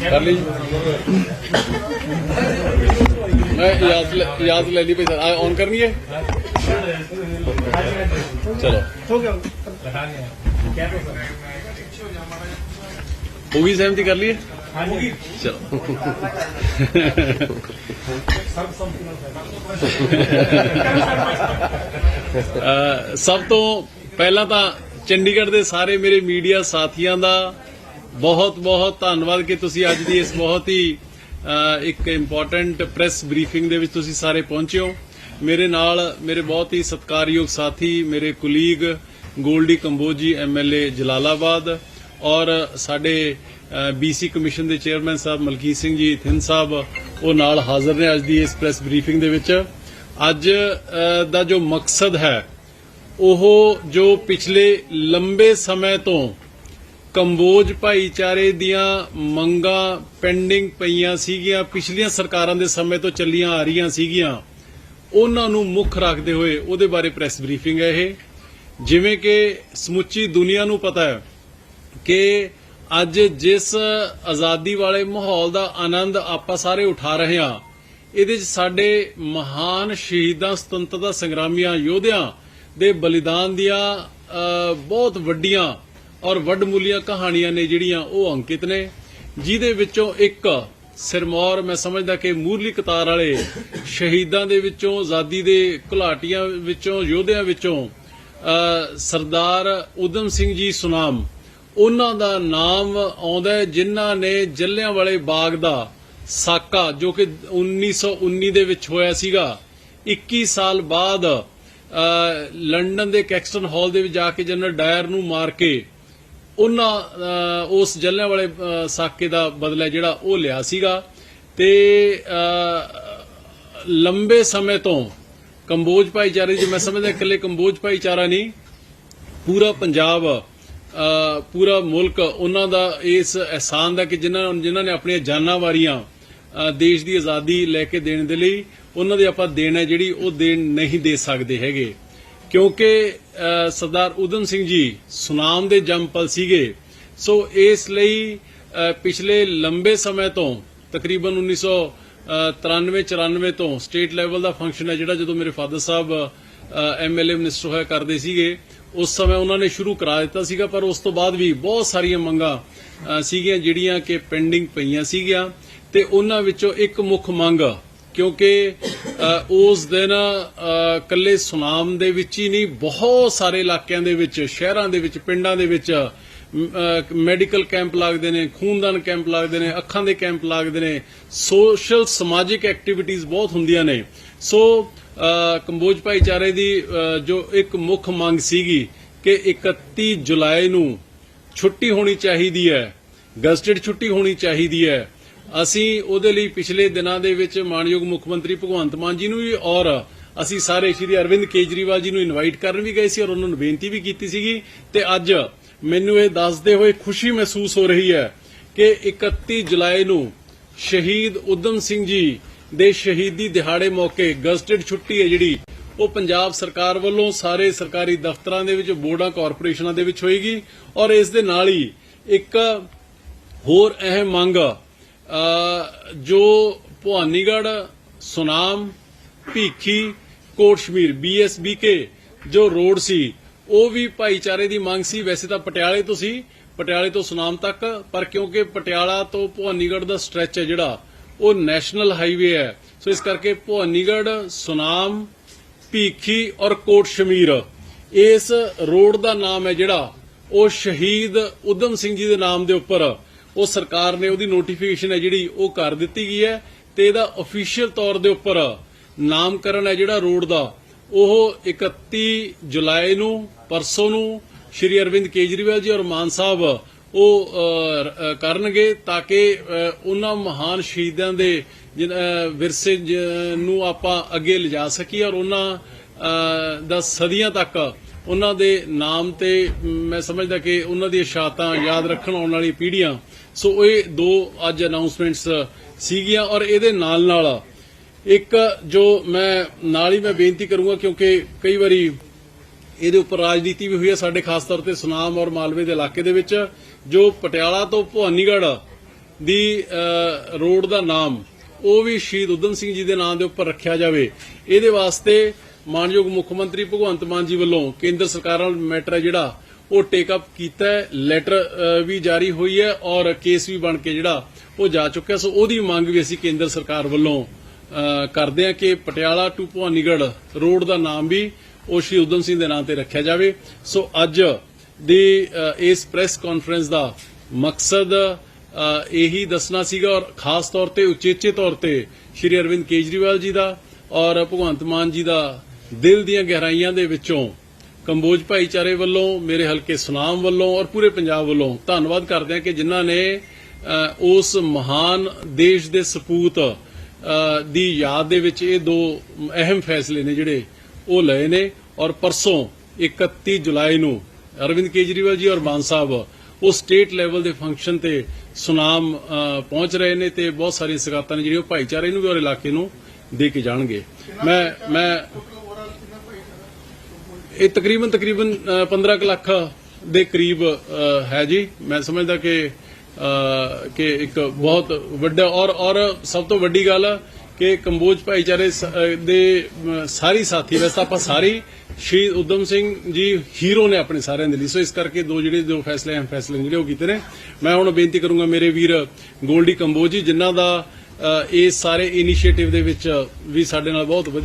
D: ਲਈ। ਮੈਂ ਯਾਦ ਲੈ- ਯਾਦ ਲੈ ਲਈ ਭਾਈ ਸਰ। ਆ ਔਨ ਕਰਨੀ ਹੈ? ਚਲੋ। ਹੋ ਗਈ ਸਹਿਮਤੀ ਕਰ ਲਈਏ? ਚਲੋ। ਸਭ ਤੋਂ ਪਹਿਲਾਂ ਤਾਂ ਚੰਡੀਗੜ੍ਹ ਦੇ ਸਾਰੇ ਮੇਰੇ ਮੀਡੀਆ ਸਾਥੀਆਂ ਦਾ ਬਹੁਤ ਬਹੁਤ ਧੰਨਵਾਦ ਕਿ ਤੁਸੀਂ ਅੱਜ ਦੀ ਇਸ ਬਹੁਤ ਹੀ ਇੱਕ ਇੰਪੋਰਟੈਂਟ ਪ੍ਰੈਸ ਬਰੀਫਿੰਗ ਦੇ ਵਿੱਚ ਤੁਸੀਂ ਸਾਰੇ ਪਹੁੰਚੇ ਹੋ। ਮੇਰੇ ਨਾਲ ਮੇਰੇ ਬਹੁਤ ਹੀ ਸਤਿਕਾਰਯੋਗ ਸਾਥੀ, ਮੇਰੇ ਕੁਲੀਗ ਗੋਲਡੀ ਕੰਬੋਜੀ ਐਮਐਲਏ ਜਲਾਲਾਬਾਦ ਔਰ ਸਾਡੇ ਬੀਸੀ ਕਮਿਸ਼ਨ ਦੇ ਚੇਅਰਮੈਨ ਸਾਹਿਬ ਮਲਕੀਤ ਸਿੰਘ ਜੀ ਥਿੰਨ ਸਾਹਿਬ, ਉਹ ਨਾਲ ਹਾਜ਼ਰ ਨੇ ਅੱਜ ਦੀ ਇਸ ਪ੍ਰੈਸ ਬਰੀਫਿੰਗ ਦੇ ਵਿੱਚ। ਅੱਜ ਦਾ ਜੋ ਮਕਸਦ ਹੈ, ਉਹ ਜੋ ਪਿਛਲੇ ਲੰਬੇ ਸਮੇਂ ਤੋਂ ਕੰਬੋਜ ਭਾਈਚਾਰੇ ਦੀਆਂ ਮੰਗਾਂ ਪੈਂਡਿੰਗ ਪਈਆਂ ਸੀਗੀਆਂ। ਪਿਛਲੀਆਂ ਸਰਕਾਰਾਂ ਦੇ ਸਮੇਂ ਤੋਂ ਚੱਲੀਆਂ ਆ ਰਹੀਆਂ ਸੀਗੀਆਂ। ਉਹਨਾਂ ਨੂੰ ਮੁੱਖ ਰੱਖਦੇ ਹੋਏ ਉਹਦੇ ਬਾਰੇ ਪ੍ਰੈਸ ਬਰੀਫਿੰਗ ਹੈ ਇਹ। ਜਿਵੇਂ ਕਿ ਸਮੁੱਚੀ ਦੁਨੀਆ ਨੂੰ ਪਤਾ ਹੈ ਕਿ ਅੱਜ ਜਿਸ ਆਜ਼ਾਦੀ ਵਾਲੇ ਮਾਹੌਲ ਦਾ ਆਨੰਦ ਆਪਾਂ ਸਾਰੇ ਉਠਾ ਰਹੇ ਹਾਂ, ਇਹਦੇ 'ਚ ਸਾਡੇ ਮਹਾਨ ਸ਼ਹੀਦਾਂ ਸੁਤੰਤਰਤਾ ਸੰਗਰਾਮੀਆਂ ਯੋਧਿਆਂ ਦੇ ਬਲੀਦਾਨ ਦੀਆਂ ਬਹੁਤ ਵੱਡੀਆਂ ਔਰ ਵੱਡਮੁੱਲੀਆਂ ਕਹਾਣੀਆਂ ਨੇ ਜਿਹੜੀਆਂ ਉਹ ਅੰਕਿਤ ਨੇ, ਜਿਹਦੇ ਵਿੱਚੋਂ ਇੱਕ ਸਿਰਮੌਰ ਮੈਂ ਸਮਝਦਾ ਕਿ ਮੂਰਲੀ ਕਤਾਰ ਵਾਲੇ ਸ਼ਹੀਦਾਂ ਦੇ ਵਿੱਚੋਂ, ਆਜ਼ਾਦੀ ਦੇ ਘੁਲਾਟੀਆਂ ਵਿੱਚੋਂ, ਯੋਧਿਆਂ ਵਿੱਚੋਂ ਸਰਦਾਰ ਉਦਮ ਸਿੰਘ ਜੀ ਸੁਨਾਮ, ਉਹਨਾਂ ਦਾ ਨਾਮ ਆਉਂਦਾ ਹੈ, ਜਿਨ੍ਹਾਂ ਨੇ ਜੱਲਿਆਂ ਵਾਲੇ ਬਾਗ ਦਾ ਸਾਕਾ, ਜੋ ਕਿ 1919 ਦੇ ਵਿੱਚ ਹੋਇਆ ਸੀਗਾ। 21 ਸਾਲ ਬਾਅਦ ਲੰਡਨ ਦੇ ਕੈਕਸਟਨ ਹਾਲ ਦੇ ਵਿੱਚ ਜਾ ਕੇ ਜਨਰਲ ਡਾਇਰ ਨੂੰ ਮਾਰ ਕੇ ਉਹਨਾਂ ਉਸ ਜੱਲਿਆਂ ਵਾਲੇ ਸਾਕੇ ਦਾ ਬਦਲਾ ਜਿਹੜਾ ਉਹ ਲਿਆ ਸੀਗਾ ਤੇ ਲੰਬੇ ਸਮੇਂ ਤੋਂ ਕੰਬੋਜ ਭਾਈਚਾਰੇ ਜੀ ਮੈਂ ਸਮਝਦਾ ਇਕੱਲੇ ਕੰਬੋਜ ਭਾਈਚਾਰਾ ਨਹੀਂ, ਪੂਰਾ ਪੰਜਾਬ ਪੂਰਾ ਮੁਲਕ ਉਹਨਾਂ ਦਾ ਇਸ ਅਹਿਸਾਨ ਦਾ ਕਿ ਜਿਨ੍ਹਾਂ ਜਿਨ੍ਹਾਂ ਨੇ ਆਪਣੀਆਂ ਜਾਨਾਂ ਵਾਰੀਆਂ ਦੇਸ਼ ਦੀ ਆਜ਼ਾਦੀ ਲੈ ਕੇ ਦੇਣ ਦੇ ਲਈ ਉਹਨਾਂ ਦੇ ਆਪਾਂ ਦੇਣ ਹੈ ਜਿਹੜੀ ਉਹ ਦੇਣ ਨਹੀਂ ਦੇ ਸਕਦੇ ਹੈਗੇ। ਕਿਉਂਕਿ ਸਰਦਾਰ ਉਦਮ ਸਿੰਘ ਜੀ ਸੁਨਾਮ ਦੇ ਜੰਮਪਲ ਸੀਗੇ, ਸੋ ਇਸ ਲਈ ਪਿਛਲੇ ਲੰਬੇ ਸਮੇਂ ਤੋਂ, ਤਕਰੀਬਨ 1993 94 ਤੋਂ ਸਟੇਟ ਲੈਵਲ ਦਾ ਫੰਕਸ਼ਨ ਹੈ, ਜਿਹੜਾ ਜਦੋਂ ਮੇਰੇ ਫਾਦਰ ਸਾਹਿਬ ਐਮਐਲਏ ਮਿਨਿਸਟਰ ਹੋਇਆ ਕਰਦੇ ਸੀਗੇ, ਉਸ ਸਮੇਂ ਉਹਨਾਂ ਨੇ ਸ਼ੁਰੂ ਕਰਾ ਦਿੱਤਾ ਸੀਗਾ, ਪਰ ਉਸ ਤੋਂ ਬਾਅਦ ਵੀ ਬਹੁਤ ਸਾਰੀਆਂ ਮੰਗਾਂ ਸੀਗੀਆਂ ਜਿਹੜੀਆਂ ਕਿ ਪੈਂਡਿੰਗ ਪਈਆਂ ਸੀਗੀਆਂ, ਤੇ ਉਹਨਾਂ ਵਿੱਚੋਂ ਇੱਕ ਮੁੱਖ ਮੰਗ ਕਿਉਂਕਿ ਉਸ ਦਿਨ ਅ, ਕੱਲੇ ਸੁਨਾਮ ਦੇ ਵਿੱਚ ਹੀ ਨਹੀਂ ਬਹੁਤ ਸਾਰੇ ਇਲਾਕਿਆਂ ਦੇ ਵਿੱਚ ਸ਼ਹਿਰਾਂ ਦੇ ਵਿੱਚ ਪਿੰਡਾਂ ਦੇ ਵਿੱਚ ਮੈਡੀਕਲ ਕੈਂਪ ਲੱਗਦੇ ਨੇ ਖੂਨਦਾਨ ਕੈਂਪ ਲੱਗਦੇ ਨੇ ਅੱਖਾਂ ਦੇ ਕੈਂਪ ਲੱਗਦੇ ਨੇ ਸੋਸ਼ਲ ਸਮਾਜਿਕ ਐਕਟੀਵਿਟੀਜ਼ ਬਹੁਤ ਹੁੰਦੀਆਂ ਨੇ। ਸੋ ਕੰਬੋਜ ਭਾਈਚਾਰੇ ਦੀ ਜੋ ਇੱਕ ਮੁੱਖ ਮੰਗ ਸੀਗੀ ਕਿ 31 ਜੁਲਾਈ ਨੂੰ ਛੁੱਟੀ ਹੋਣੀ ਚਾਹੀਦੀ ਹੈ ਗਜ਼ਟਡ ਛੁੱਟੀ ਹੋਣੀ ਚਾਹੀਦੀ ਹੈ ਅਸੀਂ ਉਹਦੇ ਲਈ ਪਿਛਲੇ ਦਿਨਾਂ ਦੇ ਵਿੱਚ ਮਾਨਯੋਗ ਮੁੱਖ ਮੰਤਰੀ ਭਗਵੰਤ ਮਾਨ ਜੀ ਨੂੰ ਵੀ ਔਰ ਅਸੀਂ ਸਾਰੇ ਸ਼੍ਰੀ ਅਰਵਿੰਦ ਕੇਜਰੀਵਾਲ ਜੀ ਨੂੰ ਇਨਵਾਈਟ ਕਰਨ ਵੀ ਗਏ ਸੀ ਔਰ ਉਹਨਾਂ ਨੂੰ ਬੇਨਤੀ ਵੀ ਕੀਤੀ ਸੀਗੀ। ਤੇ ਅੱਜ ਮੈਨੂੰ ਇਹ ਦੱਸਦੇ ਹੋਏ ਖੁਸ਼ੀ ਮਹਿਸੂਸ ਹੋ ਰਹੀ ਹੈ ਕਿ 31 ਜੁਲਾਈ ਨੂੰ ਸ਼ਹੀਦ ਉਦਮ ਸਿੰਘ ਜੀ ਦੇ ਸ਼ਹੀਦੀ ਦਿਹਾੜੇ ਮੌਕੇ ਗਜ਼ਟਡ ਛੁੱਟੀ ਹੈ ਜਿਹੜੀ ਉਹ ਪੰਜਾਬ ਸਰਕਾਰ ਵੱਲੋਂ ਸਾਰੇ ਸਰਕਾਰੀ ਦਫ਼ਤਰਾਂ ਦੇ ਵਿੱਚ, ਬੋਰਡਾਂ, ਕਾਰਪੋਰੇਸ਼ਨਾਂ ਦੇ ਵਿੱਚ ਹੋਏਗੀ ਔਰ ਇਸ ਦੇ ਨਾਲ ਹੀ ਇੱਕ ਹੋਰ ਅਹਿਮ ਮੰਗ ਜੋ ਭਵਾਨੀਗੜ ਸੁਨਾਮ, ਭੀਖੀ, ਕੋਟਸ਼ਮੀਰ ਬੀਐਸਬੀਕੇ ਜੋ ਰੋਡ ਸੀ, ਉਹ ਵੀ ਭਾਈਚਾਰੇ ਦੀ ਮੰਗ ਸੀ। ਵੈਸੇ ਤਾਂ ਪਟਿਆਲੇ ਤੋਂ ਸੀ, ਪਟਿਆਲੇ ਤੋਂ ਸੁਨਾਮ ਤੱਕ, ਪਰ ਕਿਉਂਕਿ ਪਟਿਆਲਾ ਤੋਂ ਭਵਾਨੀਗੜ ਦਾ ਸਟ੍ਰੈਚ ਹੈ ਜਿਹੜਾ, ਉਹ ਨੈਸ਼ਨਲ ਹਾਈਵੇ ਹੈ। ਸੋ ਇਸ ਕਰਕੇ ਭਵਾਨੀਗੜ ਸੁਨਾਮ, ਭੀਖੀ ਔਰ ਕੋਟ ਸ਼ਮੀਰ ਇਸ ਰੋਡ ਦਾ ਨਾਮ ਹੈ ਜਿਹੜਾ, ਉਹ ਸ਼ਹੀਦ ਉਦਮ ਸਿੰਘ ਜੀ ਦੇ ਨਾਮ ਦੇ ਉੱਪਰ ਉਹ ਸਰਕਾਰ ਨੇ ਉਹਦੀ ਨੋਟੀਫਿਕੇਸ਼ਨ ਹੈ ਜਿਹੜੀ ਉਹ ਕਰ ਦਿੱਤੀ ਗਈ ਹੈ ਤੇ ਇਹਦਾ ਅਫੀਸ਼ੀਅਲ ਤੌਰ ਦੇ ਉੱਪਰ ਨਾਮਕਰਨ ਹੈ ਜਿਹੜਾ ਰੋਡ ਦਾ ਉਹ 31 ਜੁਲਾਈ ਨੂੰ ਪਰਸੋਂ ਨੂੰ ਸ਼੍ਰੀ ਅਰਵਿੰਦ ਕੇਜਰੀਵਾਲ ਜੀ ਔਰ ਮਾਨ ਸਾਹਿਬ ਉਹ ਕਰਨਗੇ ਤਾਂ ਕਿ ਅ, ਉਹਨਾਂ ਮਹਾਨ ਸ਼ਹੀਦਾਂ ਦੇ ਵਿਰਸੇ ਨੂੰ ਆਪਾਂ ਅੱਗੇ ਲਿਜਾ ਸਕੀਏ ਔਰ ਉਹਨਾਂ ਦਾ ਸਦੀਆਂ ਤੱਕ ਉਹਨਾਂ ਦੇ ਨਾਮ ਤੇ ਮੈਂ ਸਮਝਦਾ ਕਿ ਉਹਨਾਂ ਦੀਆਂ ਸ਼ਹਾਦਤਾਂ ਯਾਦ ਰੱਖਣ ਆਉਣ ਵਾਲੀ ਪੀੜ੍ਹੀਆਂ ਸੋ ਇਹ ਦੋ ਅੱਜ ਅਨਾਉਂਸਮੈਂਟਸ ਸੀਗੀਆਂ ਔਰ ਇਹਦੇ ਨਾਲ ਨਾਲ ਇੱਕ ਜੋ ਮੈਂ ਨਾਲ ਹੀ ਮੈਂ ਬੇਨਤੀ ਕਰੂੰਗਾ ਕਿਉਂਕਿ ਕਈ ਵਾਰੀ ਇਹਦੇ ਉੱਪਰ ਰਾਜਨੀਤੀ ਵੀ ਹੋਈ ਹੈ ਸਾਡੇ ਖਾਸ ਤੌਰ ਤੇ ਸੁਨਾਮ ਔਰ ਮਾਲਵੇ ਦੇ ਇਲਾਕੇ ਦੇ ਵਿੱਚ, ਜੋ ਪਟਿਆਲਾ ਤੋਂ ਭਵਾਨੀਗੜ੍ਹ ਦੀ ਰੋਡ ਦਾ ਨਾਮ, ਉਹ ਵੀ ਸ਼ਹੀਦ ਉਦਮ ਸਿੰਘ ਜੀ ਦੇ ਨਾਮ ਦੇ ਉੱਪਰ ਰੱਖਿਆ ਜਾਵੇ। ਇਹਦੇ ਵਾਸਤੇ ਮਾਨਯੋਗ ਮੁੱਖ ਮੰਤਰੀ ਭਗਵੰਤ ਮਾਨ ਜੀ ਵੱਲੋਂ ਕੇਂਦਰ ਸਰਕਾਰ ਨਾਲ ਮੈਟਰ ਹੈ ਜਿਹੜਾ ਉਹ ਟੇਕ ਅਪ ਕੀਤਾ ਲੈਟਰ ਵੀ ਜਾਰੀ ਹੋਈ ਹੈ ਔਰ ਕੇਸ ਵੀ ਬਣ ਕੇ ਜਿਹੜਾ ਉਹ ਜਾ ਚੁੱਕਿਆ। ਸੋ ਉਹਦੀ ਮੰਗ ਵੀ ਅਸੀਂ ਕੇਂਦਰ ਸਰਕਾਰ ਵੱਲੋਂ ਕਰਦੇ ਹਾਂ ਕਿ ਪਟਿਆਲਾ ਟੂ ਭਵਾਨੀਗੜ੍ਹ ਰੋਡ ਦਾ ਨਾਮ ਵੀ ਉਹ ਸ਼੍ਰੀ ਉਦਮ ਸਿੰਘ ਦੇ ਨਾਂ ਤੇ ਰੱਖਿਆ ਜਾਵੇ। ਸੋ ਅੱਜ ਦੀ ਇਸ ਪ੍ਰੈਸ ਕਾਨਫਰੰਸ ਦਾ ਮਕਸਦ ਇਹੀ ਦੱਸਣਾ ਸੀਗਾ ਔਰ ਖਾਸ ਤੌਰ ਤੇ, ਉਚੇਚੇ ਤੌਰ ਤੇ ਸ਼੍ਰੀ ਅਰਵਿੰਦ ਕੇਜਰੀਵਾਲ ਜੀ ਦਾ ਔਰ ਭਗਵੰਤ ਮਾਨ ਜੀ ਦਾ ਦਿਲ ਦੀਆਂ ਗਹਿਰਾਈਆਂ ਦੇ ਵਿੱਚੋਂ ਕੰਬੋਜ ਭਾਈਚਾਰੇ ਵੱਲੋਂ, ਮੇਰੇ ਹਲਕੇ ਸੁਨਾਮ ਵੱਲੋਂ ਔਰ ਪੂਰੇ ਪੰਜਾਬ ਵੱਲੋਂ ਧੰਨਵਾਦ ਕਰਦੇ ਹਾਂ ਕਿ ਜਿਨ੍ਹਾਂ ਨੇ ਉਸ ਮਹਾਨ ਦੇਸ਼ ਦੇ ਸਪੂਤ ਦੀ ਯਾਦ ਦੇ ਵਿੱਚ ਇਹ ਦੋ ਅਹਿਮ ਫੈਸਲੇ ਨੇ ਜਿਹੜੇ ਉਹ ਲਏ ਨੇ ਔਰ ਪਰਸੋਂ 31 ਜੁਲਾਈ ਨੂੰ ਅਰਵਿੰਦ ਕੇਜਰੀਵਾਲ ਜੀ ਔਰ ਮਾਨ ਸਾਹਿਬ ਉਹ ਸਟੇਟ ਲੈਵਲ ਦੇ ਫੰਕਸ਼ਨ ਤੇ ਸੁਨਾਮ ਪਹੁੰਚ ਰਹੇ ਨੇ ਤੇ ਬਹੁਤ ਸਾਰੀਆਂ ਸਗਾਤਾਂ ਨੇ ਜਿਹੜੀਆਂ ਉਹ ਭਾਈਚਾਰੇ ਨੂੰ ਵੀ ਔਰ ਇਲਾਕੇ ਨੂੰ ਦੇ ਕੇ ਜਾਣਗੇ। ਮੈਂ ਮੈਂ ਇਹ ਤਕਰੀਬਨ ਤਕਰੀਬਨ ਅ, 15 ਕੁ ਲੱਖ ਦੇ ਕਰੀਬ ਹੈ ਜੀ। ਮੈਂ ਸਮਝਦਾ ਕਿ ਕਿ ਇੱਕ ਬਹੁਤ ਵੱਡਾ ਔਰ ਔਰ ਸਭ ਤੋਂ ਵੱਡੀ ਗੱਲ ਕਿ ਕੰਬੋਜ ਭਾਈਚਾਰੇ ਦੇ ਸਾਰੀ ਸਾਥੀ ਵੈਸੇ ਆਪਾਂ ਸਾਰੀ ਸ੍ਰੀ ਉਦਮ ਸਿੰਘ ਜੀ ਹੀਰੋ ਨੇ ਆਪਣੇ ਸਾਰਿਆਂ ਦੇ ਲਈ। ਸੋ ਇਸ ਕਰਕੇ ਦੋ ਜਿਹੜੇ ਦੋ ਫੈਸਲੇ ਅਹਿਮ ਫੈਸਲੇ ਜਿਹੜੇ ਉਹ ਕੀਤੇ ਨੇ। ਮੈਂ ਹੁਣ ਬੇਨਤੀ ਕਰੂੰਗਾ ਮੇਰੇ ਵੀਰ ਗੋਲਡੀ ਕੰਬੋਜ ਜੀ ਜਿਨ੍ਹਾਂ ਦਾ ਇਸ ਸਾਰੇ ਇਨੀਸ਼ੀਏਟਿਵ ਦੇ ਵਿੱਚ ਵੀ ਸਾਡੇ ਨਾਲ ਬਹੁਤ ਵਧੀਆ